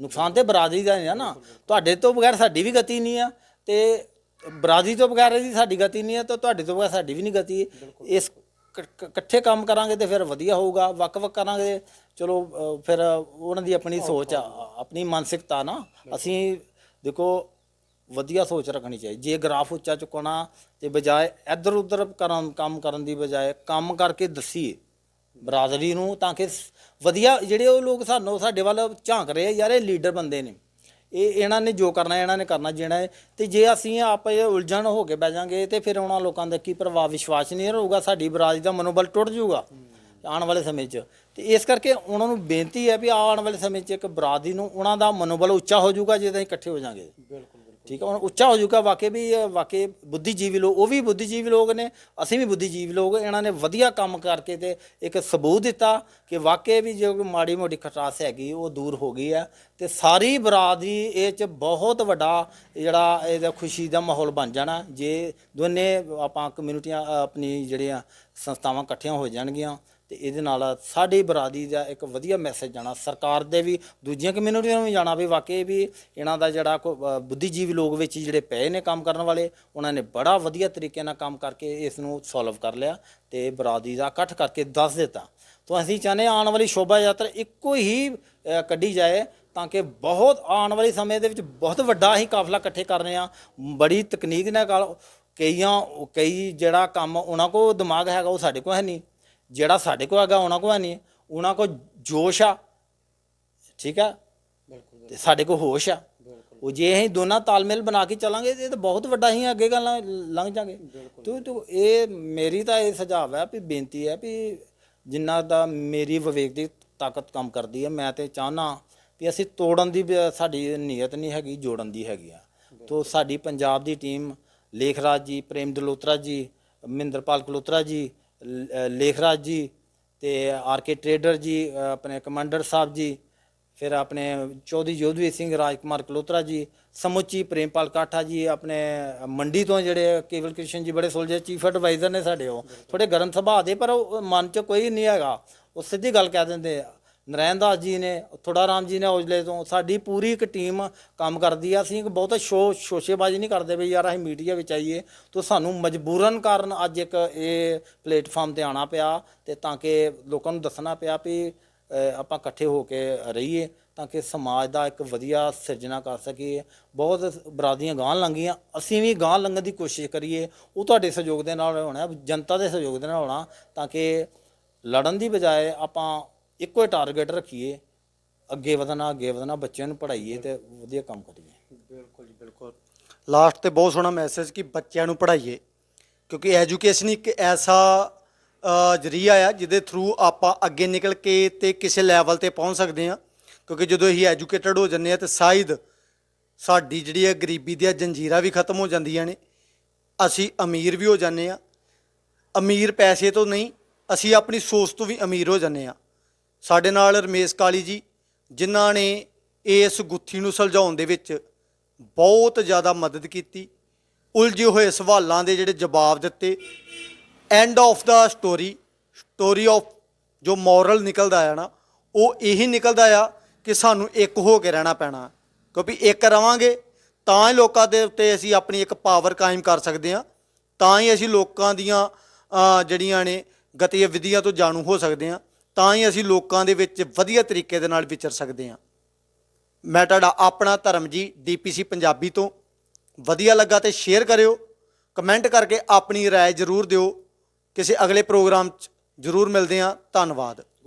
ਨੁਕਸਾਨ ਤੇ ਬਰਾਦਰੀ ਦਾ ਹੀ ਆ ਨਾ। ਤੁਹਾਡੇ ਤੋਂ ਬਗੈਰ ਸਾਡੀ ਵੀ ਗਤੀ ਨਹੀਂ ਆ ਤੇ ਬਰਾਦਰੀ ਤੋਂ ਬਗੈਰ ਇਹਦੀ ਸਾਡੀ ਗਤੀ ਨਹੀਂ ਆ ਤਾਂ ਤੁਹਾਡੇ ਤੋਂ ਬਗੈਰ ਸਾਡੀ ਵੀ ਨਹੀਂ ਗਤੀ। ਇਸ ਇਕੱਠੇ ਕੰਮ ਕਰਾਂਗੇ ਤੇ ਫਿਰ ਵਧੀਆ ਹੋਊਗਾ। ਵੱਖ-ਵੱਖ ਕਰਾਂਗੇ। ਚਲੋ ਫਿਰ ਉਹਨਾਂ ਦੀ ਆਪਣੀ ਸੋਚ ਆ, ਆਪਣੀ ਮਾਨਸਿਕਤਾ ਨਾ। ਅਸੀਂ ਦੇਖੋ, ਵਧੀਆ ਸੋਚ ਰੱਖਣੀ ਚਾਹੀਦੀ। ਜੇ ਗ੍ਰਾਫ ਉੱਚਾ ਚੁੱਕਣਾ, ਤੇ ਬਜਾਏ ਇੱਧਰ ਉੱਧਰ ਕਰਨ, ਕੰਮ ਕਰਨ ਦੀ ਬਜਾਏ ਕੰਮ ਕਰਕੇ ਦਸੀਏ। ਬਰਾਦਰੀ ਨੂੰ ਤਾਂ ਕਿ ਵਧੀਆ ਜਿਹੜੇ ਉਹ ਲੋਕ ਸਾਨੂੰ ਸਾਡੇ ਵੱਲ ਝਾਂਕ ਰਹੇ ਆ, ਯਾਰ ਇਹ ਲੀਡਰ ਬੰਦੇ ਨੇ। ਇਹ ਇਹਨਾਂ ਨੇ ਜੋ ਕਰਨਾ ਇਹਨਾਂ ਨੇ ਕਰਨਾ ਜਿਹੜਾ ਹੈ। ਤੇ ਜੇ ਅਸੀਂ ਆਪ ਇਹ ਉਲਝਣ ਹੋ ਕੇ ਬਹਿ ਜਾਾਂਗੇ ਤੇ ਫਿਰ ਉਹਨਾਂ ਲੋਕਾਂ ਦਾ ਕੀ ਪ੍ਰਭਾਵ ਵਿਸ਼ਵਾਸ ਨਹੀਂ ਰਹੂਗਾ ਸਾਡੀ ਬਰਾਦਰੀ ਦਾ ਮਨੋਬਲ ਟੁੱਟ ਜਾਊਗਾ ਆਉਣ ਵਾਲੇ ਸਮੇਂ 'ਚ। ਤੇ ਇਸ ਕਰਕੇ ਉਹਨਾਂ ਨੂੰ ਬੇਨਤੀ ਹੈ ਵੀ ਆਉਣ ਵਾਲੇ ਸਮੇਂ 'ਚ ਇੱਕ ਬਰਾਦਰੀ ਨੂੰ ਉਹਨਾਂ ਦਾ ਮਨੋਬਲ ਉੱਚਾ ਹੋ ਜਾਊਗਾ ਜੇ ਅਸੀਂ ਇਕੱਠੇ ਹੋ ਜਾਾਂਗੇ। ਬਿਲਕੁਲ। ਠੀਕ ਹੈ ਹੁਣ ਉੱਚਾ ਹੋ ਜਾਊਗਾ, ਵਾਕਈ ਵੀ, ਵਾਕਈ ਬੁੱਧੀਜੀਵੀ ਲੋਕ, ਉਹ ਵੀ ਬੁੱਧੀਜੀਵੀ ਲੋਕ ਨੇ, ਅਸੀਂ ਵੀ ਬੁੱਧੀਜੀਵੀ ਲੋਕ, ਇਹਨਾਂ ਨੇ ਵਧੀਆ ਕੰਮ ਕਰਕੇ ਤੇ ਇੱਕ ਸਬੂਤ ਦਿੱਤਾ ਕਿ ਵਾਕਈ ਵੀ ਜੋ ਮਾੜੀ ਮੋਟੀ ਖਟਾਸ ਹੈਗੀ, ਉਹ ਦੂਰ ਹੋ ਗਈ ਹੈ ਤੇ ਸਾਰੀ ਬਰਾਦਰੀ ਇਹ ਚ ਬਹੁਤ ਵੱਡਾ ਜਿਹੜਾ ਇਹਦਾ ਖੁਸ਼ੀ ਦਾ ਮਾਹੌਲ ਬਣ ਜਾਣਾ, ਜੇ ਦੋਨੇ ਆਪਾਂ ਕਮਿਊਨਿਟੀਆਂ ਆਪਣੀ ਜਿਹੜੀਆਂ ਸੰਸਥਾਵਾਂ ਇਕੱਠੀਆਂ ਹੋ ਜਾਣਗੀਆਂ ਤੇ ਇਹਦੇ ਨਾਲ ਸਾਡੀ ਬਰਾਦਰੀ ਦਾ ਇੱਕ ਵਧੀਆ ਮੈਸੇਜ ਜਾਣਾ। ਸਰਕਾਰ ਦੇ ਵੀ, ਦੂਜੀਆਂ ਕਮਿਊਨਿਟੀਆਂ ਨੂੰ ਵੀ ਜਾਣਾ ਵੀ। ਵਾਕਈ ਵੀ ਇਹਨਾਂ ਦਾ ਜਿਹੜਾ ਕੋ- ਬੁੱਧੀਜੀਵੀ ਲੋਕ ਵਿੱਚ ਜਿਹੜੇ ਪਏ ਨੇ ਕੰਮ ਕਰਨ ਵਾਲੇ, ਉਹਨਾਂ ਨੇ ਬੜਾ ਵਧੀਆ ਤਰੀਕੇ ਨਾਲ ਕੰਮ ਕਰਕੇ ਇਸ ਨੂੰ ਸੋਲਵ ਕਰ ਲਿਆ ਤੇ ਬਰਾਦਰੀ ਦਾ ਇਕੱਠ ਕਰਕੇ ਦੱਸ ਦਿੱਤਾ। ਤਾਂ ਅਸੀਂ ਚਾਹੁੰਦੇ ਹਾਂ ਆਉਣ ਵਾਲੀ ਸ਼ੋਭਾ ਯਾਤਰਾ ਇੱਕੋ ਹੀ ਕੱਢੀ ਜਾਏ ਤਾਂ ਕਿ ਬਹੁਤ ਆਉਣ ਵਾਲੇ ਸਮੇਂ ਦੇ ਵਿੱਚ ਬਹੁਤ ਵੱਡਾ ਹੀ ਕਾਫਲਾ ਇਕੱਠੇ ਕਰ ਰਹੇ ਆ। ਬੜੀ ਤਕਨੀਕ ਨਾਲ ਗੱਲ ਕਈਆਂ, ਕਈ ਜਿਹੜਾ ਕੰਮ ਉਹਨਾਂ ਕੋ ਦਿਮਾਗ ਹੈਗਾ ਉਹ ਸਾਡੇ ਕੋਲ ਹੈ ਨਹੀਂ। ਜਿਹੜਾ ਸਾਡੇ ਕੋਲ ਹੈਗਾ ਉਹਨਾਂ ਕੋਲ ਹੈ ਨਹੀਂ। ਉਹਨਾਂ ਕੋਲ ਜੋਸ਼ ਆ। ਠੀਕ ਆ? ਤੇ ਸਾਡੇ ਕੋਲ ਹੋਸ਼ ਆ। ਉਹ ਜੇ ਅਸੀਂ ਦੋਨਾਂ ਤਾਲਮੇਲ ਬਣਾ ਕੇ ਚੱਲਾਂਗੇ ਇਹ ਤਾਂ ਬਹੁਤ ਵੱਡਾ ਹੀ ਅੱਗੇ ਗੱਲਾਂ ਲੰਘ ਜਾਗੇ। ਤੂੰ ਤੂੰ ਇਹ ਮੇਰੀ ਤਾਂ ਇਹ ਸੁਝਾਅ ਹੈ ਵੀ ਬੇਨਤੀ ਹੈ ਵੀ ਜਿੰਨਾ ਦਾ ਮੇਰੀ ਵਿਵੇਕ ਦੀ ਤਾਕਤ ਕੰਮ ਕਰਦੀ ਹੈ ਮੈਂ ਤੇ ਚਾਹਨਾ ਵੀ ਅਸੀਂ ਤੋੜਨ ਦੀ ਸਾਡੀ ਨੀਅਤ ਨਹੀਂ ਹੈਗੀ ਜੋੜਨ ਦੀ ਹੈਗੀ ਆ। ਤੋ ਸਾਡੀ ਪੰਜਾਬ ਦੀ ਟੀਮ ਲੇਖਰਾਜ ਜੀ ਪ੍ਰੇਮ ਦਲੋਤਰਾ ਜੀ ਮਹਿੰਦਰਪਾਲ ਕਲੋਤਰਾ ਜੀ ਲੇਖਰਾਜ ਜੀ ਤੇ ਆਰ ਕੇ ਟਰੇਡਰ ਜੀ ਆਪਣੇ ਕਮਾਂਡਰ ਸਾਹਿਬ ਜੀ, ਫਿਰ ਆਪਣੇ ਚੌਧਰੀ ਜੋਧਵੀਰ ਸਿੰਘ, ਰਾਜਕੁਮਾਰ ਕਲੋਤਰਾ ਜੀ, ਸਮੁੱਚੀ ਪ੍ਰੇਮਪਾਲ ਕਾਠਾ ਜੀ, ਆਪਣੇ ਮੰਡੀ ਤੋਂ ਜਿਹੜੇ ਕੇਵਲ ਕ੍ਰਿਸ਼ਨ ਜੀ ਬੜੇ ਸੁਲਝੇ, ਚੀਫ ਐਡਵਾਈਜ਼ਰ ਨੇ ਸਾਡੇ ਉਹ ਥੋੜੇ ਗਰਮ ਸੁਭਾਅ ਦੇ, ਪਰ ਉਹ ਮਨ 'ਚ ਕੋਈ ਨਹੀਂ ਹੈਗਾ। ਉਹ ਸਿੱਧੀ ਗੱਲ ਕਹਿ ਦਿੰਦੇ ਨਰੈਣ ਦਾਸ ਜੀ ਨੇ, ਥੋੜਾ ਰਾਮ ਜੀ ਨੇ ਔਜਲੇ ਤੋਂ, ਸਾਡੀ ਪੂਰੀ ਇੱਕ ਟੀਮ ਕੰਮ ਕਰਦੀ ਆ। ਅਸੀਂ ਇੱਕ ਬਹੁਤਾ ਸ਼ੋ, ਸ਼ੋਸ਼ੇਬਾਜ਼ੀ ਨਹੀਂ ਕਰਦੇ ਵੀ ਯਾਰ ਅਸੀਂ ਮੀਡੀਆ ਵਿੱਚ ਆਈਏ, ਤਾਂ ਸਾਨੂੰ ਮਜਬੂਰਨ ਕਾਰਨ ਅੱਜ ਇੱਕ ਇਹ ਪਲੇਟਫਾਰਮ ਤੇ ਆਣਾ ਪਿਆ ਤੇ ਤਾਂ ਕਿ ਲੋਕਾਂ ਨੂੰ ਦੱਸਣਾ ਪਿਆ ਵੀ ਆਪਾਂ ਇਕੱਠੇ ਹੋ ਕੇ ਰਹੀਏ, ਤਾਂ ਕਿ ਸਮਾਜ ਦਾ ਇੱਕ ਵਧੀਆ ਸਿਰਜਣਾ ਕਰ ਸਕੀਏ। ਬਹੁਤ ਬਰਾਦੀਆਂ ਗਾਂ ਲੰਘੀਆਂ, ਅਸੀਂ ਵੀ ਗਾਂ ਲੰਘਣ ਦੀ ਕੋਸ਼ਿਸ਼ ਕਰੀਏ, ਉਹ ਤੁਹਾਡੇ ਸਹਿਯੋਗ ਦੇ ਨਾਲ ਹੋਣਾ, ਜਨਤਾ ਦੇ ਸਹਿਯੋਗ ਦੇ ਨਾਲ ਹੋਣਾ, ਤਾਂ ਕਿ ਲੜਨ ਦੀ ਬਜਾਏ ਆਪਾਂ ਇੱਕੋ ਹੀ ਟਾਰਗੇਟ ਰੱਖੀਏ, ਅੱਗੇ ਵਧਣਾ ਅੱਗੇ ਵਧਣਾ, ਬੱਚਿਆਂ ਨੂੰ ਪੜ੍ਹਾਈਏ ਤੇ ਵਧੀਆ ਕੰਮ ਕਰੀਏ। ਬਿਲਕੁਲ ਜੀ, ਬਿਲਕੁਲ। ਲਾਸਟ ਤੇ ਬਹੁਤ ਸੋਹਣਾ ਮੈਸੇਜ ਕਿ ਬੱਚਿਆਂ ਨੂੰ ਪੜ੍ਹਾਈਏ, ਕਿਉਂਕਿ ਐਜੂਕੇਸ਼ਨ ਇੱਕ ਐਸਾ ਜ਼ਰੀਆ ਆ ਜਿਹਦੇ ਥਰੂ ਆਪਾਂ ਅੱਗੇ ਨਿਕਲ ਕੇ ਤੇ ਕਿਸੇ ਲੈਵਲ ਤੇ ਪਹੁੰਚ ਸਕਦੇ ਆ ਕਿਉਂਕਿ ਜਦੋਂ ਅਸੀਂ ਐਜੂਕੇਟਡ ਹੋ ਜੰਨੇ ਆ ਤੇ ਸ਼ਾਇਦ ਸਾਡੀ ਜਿਹੜੀ ਹੈ ਗਰੀਬੀ ਦੀਆਂ ਜੰਜੀਰਾਂ ਵੀ ਖਤਮ ਹੋ ਜਾਂਦੀਆਂ ਨੇ। ਅਸੀਂ ਅਮੀਰ ਵੀ ਹੋ ਜਾਂਦੇ ਆ ਅਮੀਰ ਪੈਸੇ ਤੋਂ ਨਹੀਂ, ਅਸੀਂ ਆਪਣੀ ਸੋਚ ਤੋਂ ਵੀ ਅਮੀਰ ਹੋ ਜਾਂਦੇ ਆ ਸਾਡੇ ਨਾਲ ਰਮੇਸ਼ ਕਾਲੀ ਜੀ, ਜਿਨ੍ਹਾਂ ਨੇ ਇਸ ਗੁੱਥੀ ਨੂੰ ਸੁਲਝਾਉਣ ਦੇ ਵਿੱਚ ਬਹੁਤ ਜ਼ਿਆਦਾ ਮਦਦ ਕੀਤੀ। ਉਲਝੇ ਹੋਏ ਸਵਾਲਾਂ ਦੇ ਜਿਹੜੇ ਜਵਾਬ ਦਿੱਤੇ। End of the story story of ਜੋ ਮੋਰਲ ਨਿਕਲਦਾ ਆ ਨਾ, ਉਹ ਇਹੀ ਨਿਕਲਦਾ ਆ ਕਿ ਸਾਨੂੰ ਇੱਕ ਹੋ ਕੇ ਰਹਿਣਾ ਪੈਣਾ। ਕਿਉਂਕਿ ਇੱਕ ਰਵਾਂਗੇ, ਤਾਂ ਹੀ ਲੋਕਾਂ ਦੇ ਉੱਤੇ ਅਸੀਂ ਆਪਣੀ ਇੱਕ ਪਾਵਰ ਕਾਇਮ ਕਰ ਸਕਦੇ ਹਾਂ। ਤਾਂ ਹੀ ਅਸੀਂ ਲੋਕਾਂ ਦੀਆਂ ਜਿਹੜੀਆਂ ਨੇ ਗਤੀਵਿਧੀਆਂ ਤੋਂ ਜਾਣੂ ਹੋ ਸਕਦੇ ਹਾਂ। ਤਾਂ ਹੀ ਅਸੀਂ ਲੋਕਾਂ ਦੇ ਵਿੱਚ ਵਧੀਆ ਤਰੀਕੇ ਦੇ ਨਾਲ ਵਿਚਰ ਸਕਦੇ ਹਾਂ ਮੈਂ ਤੁਹਾਡਾ ਆਪਣਾ ਧਰਮ ਜੀ ਡੀਪੀਸੀ ਪੰਜਾਬੀ ਤੋਂ ਵਧੀਆ ਲੱਗਾ ਤੇ ਸ਼ੇਅਰ ਕਰਿਓ ਕਮੈਂਟ ਕਰਕੇ ਆਪਣੀ رائے ਜ਼ਰੂਰ ਦਿਓ ਕਿਸੇ ਅਗਲੇ ਪ੍ਰੋਗਰਾਮ 'ਚ ਜ਼ਰੂਰ ਮਿਲਦੇ ਹਾਂ ਧੰਨਵਾਦ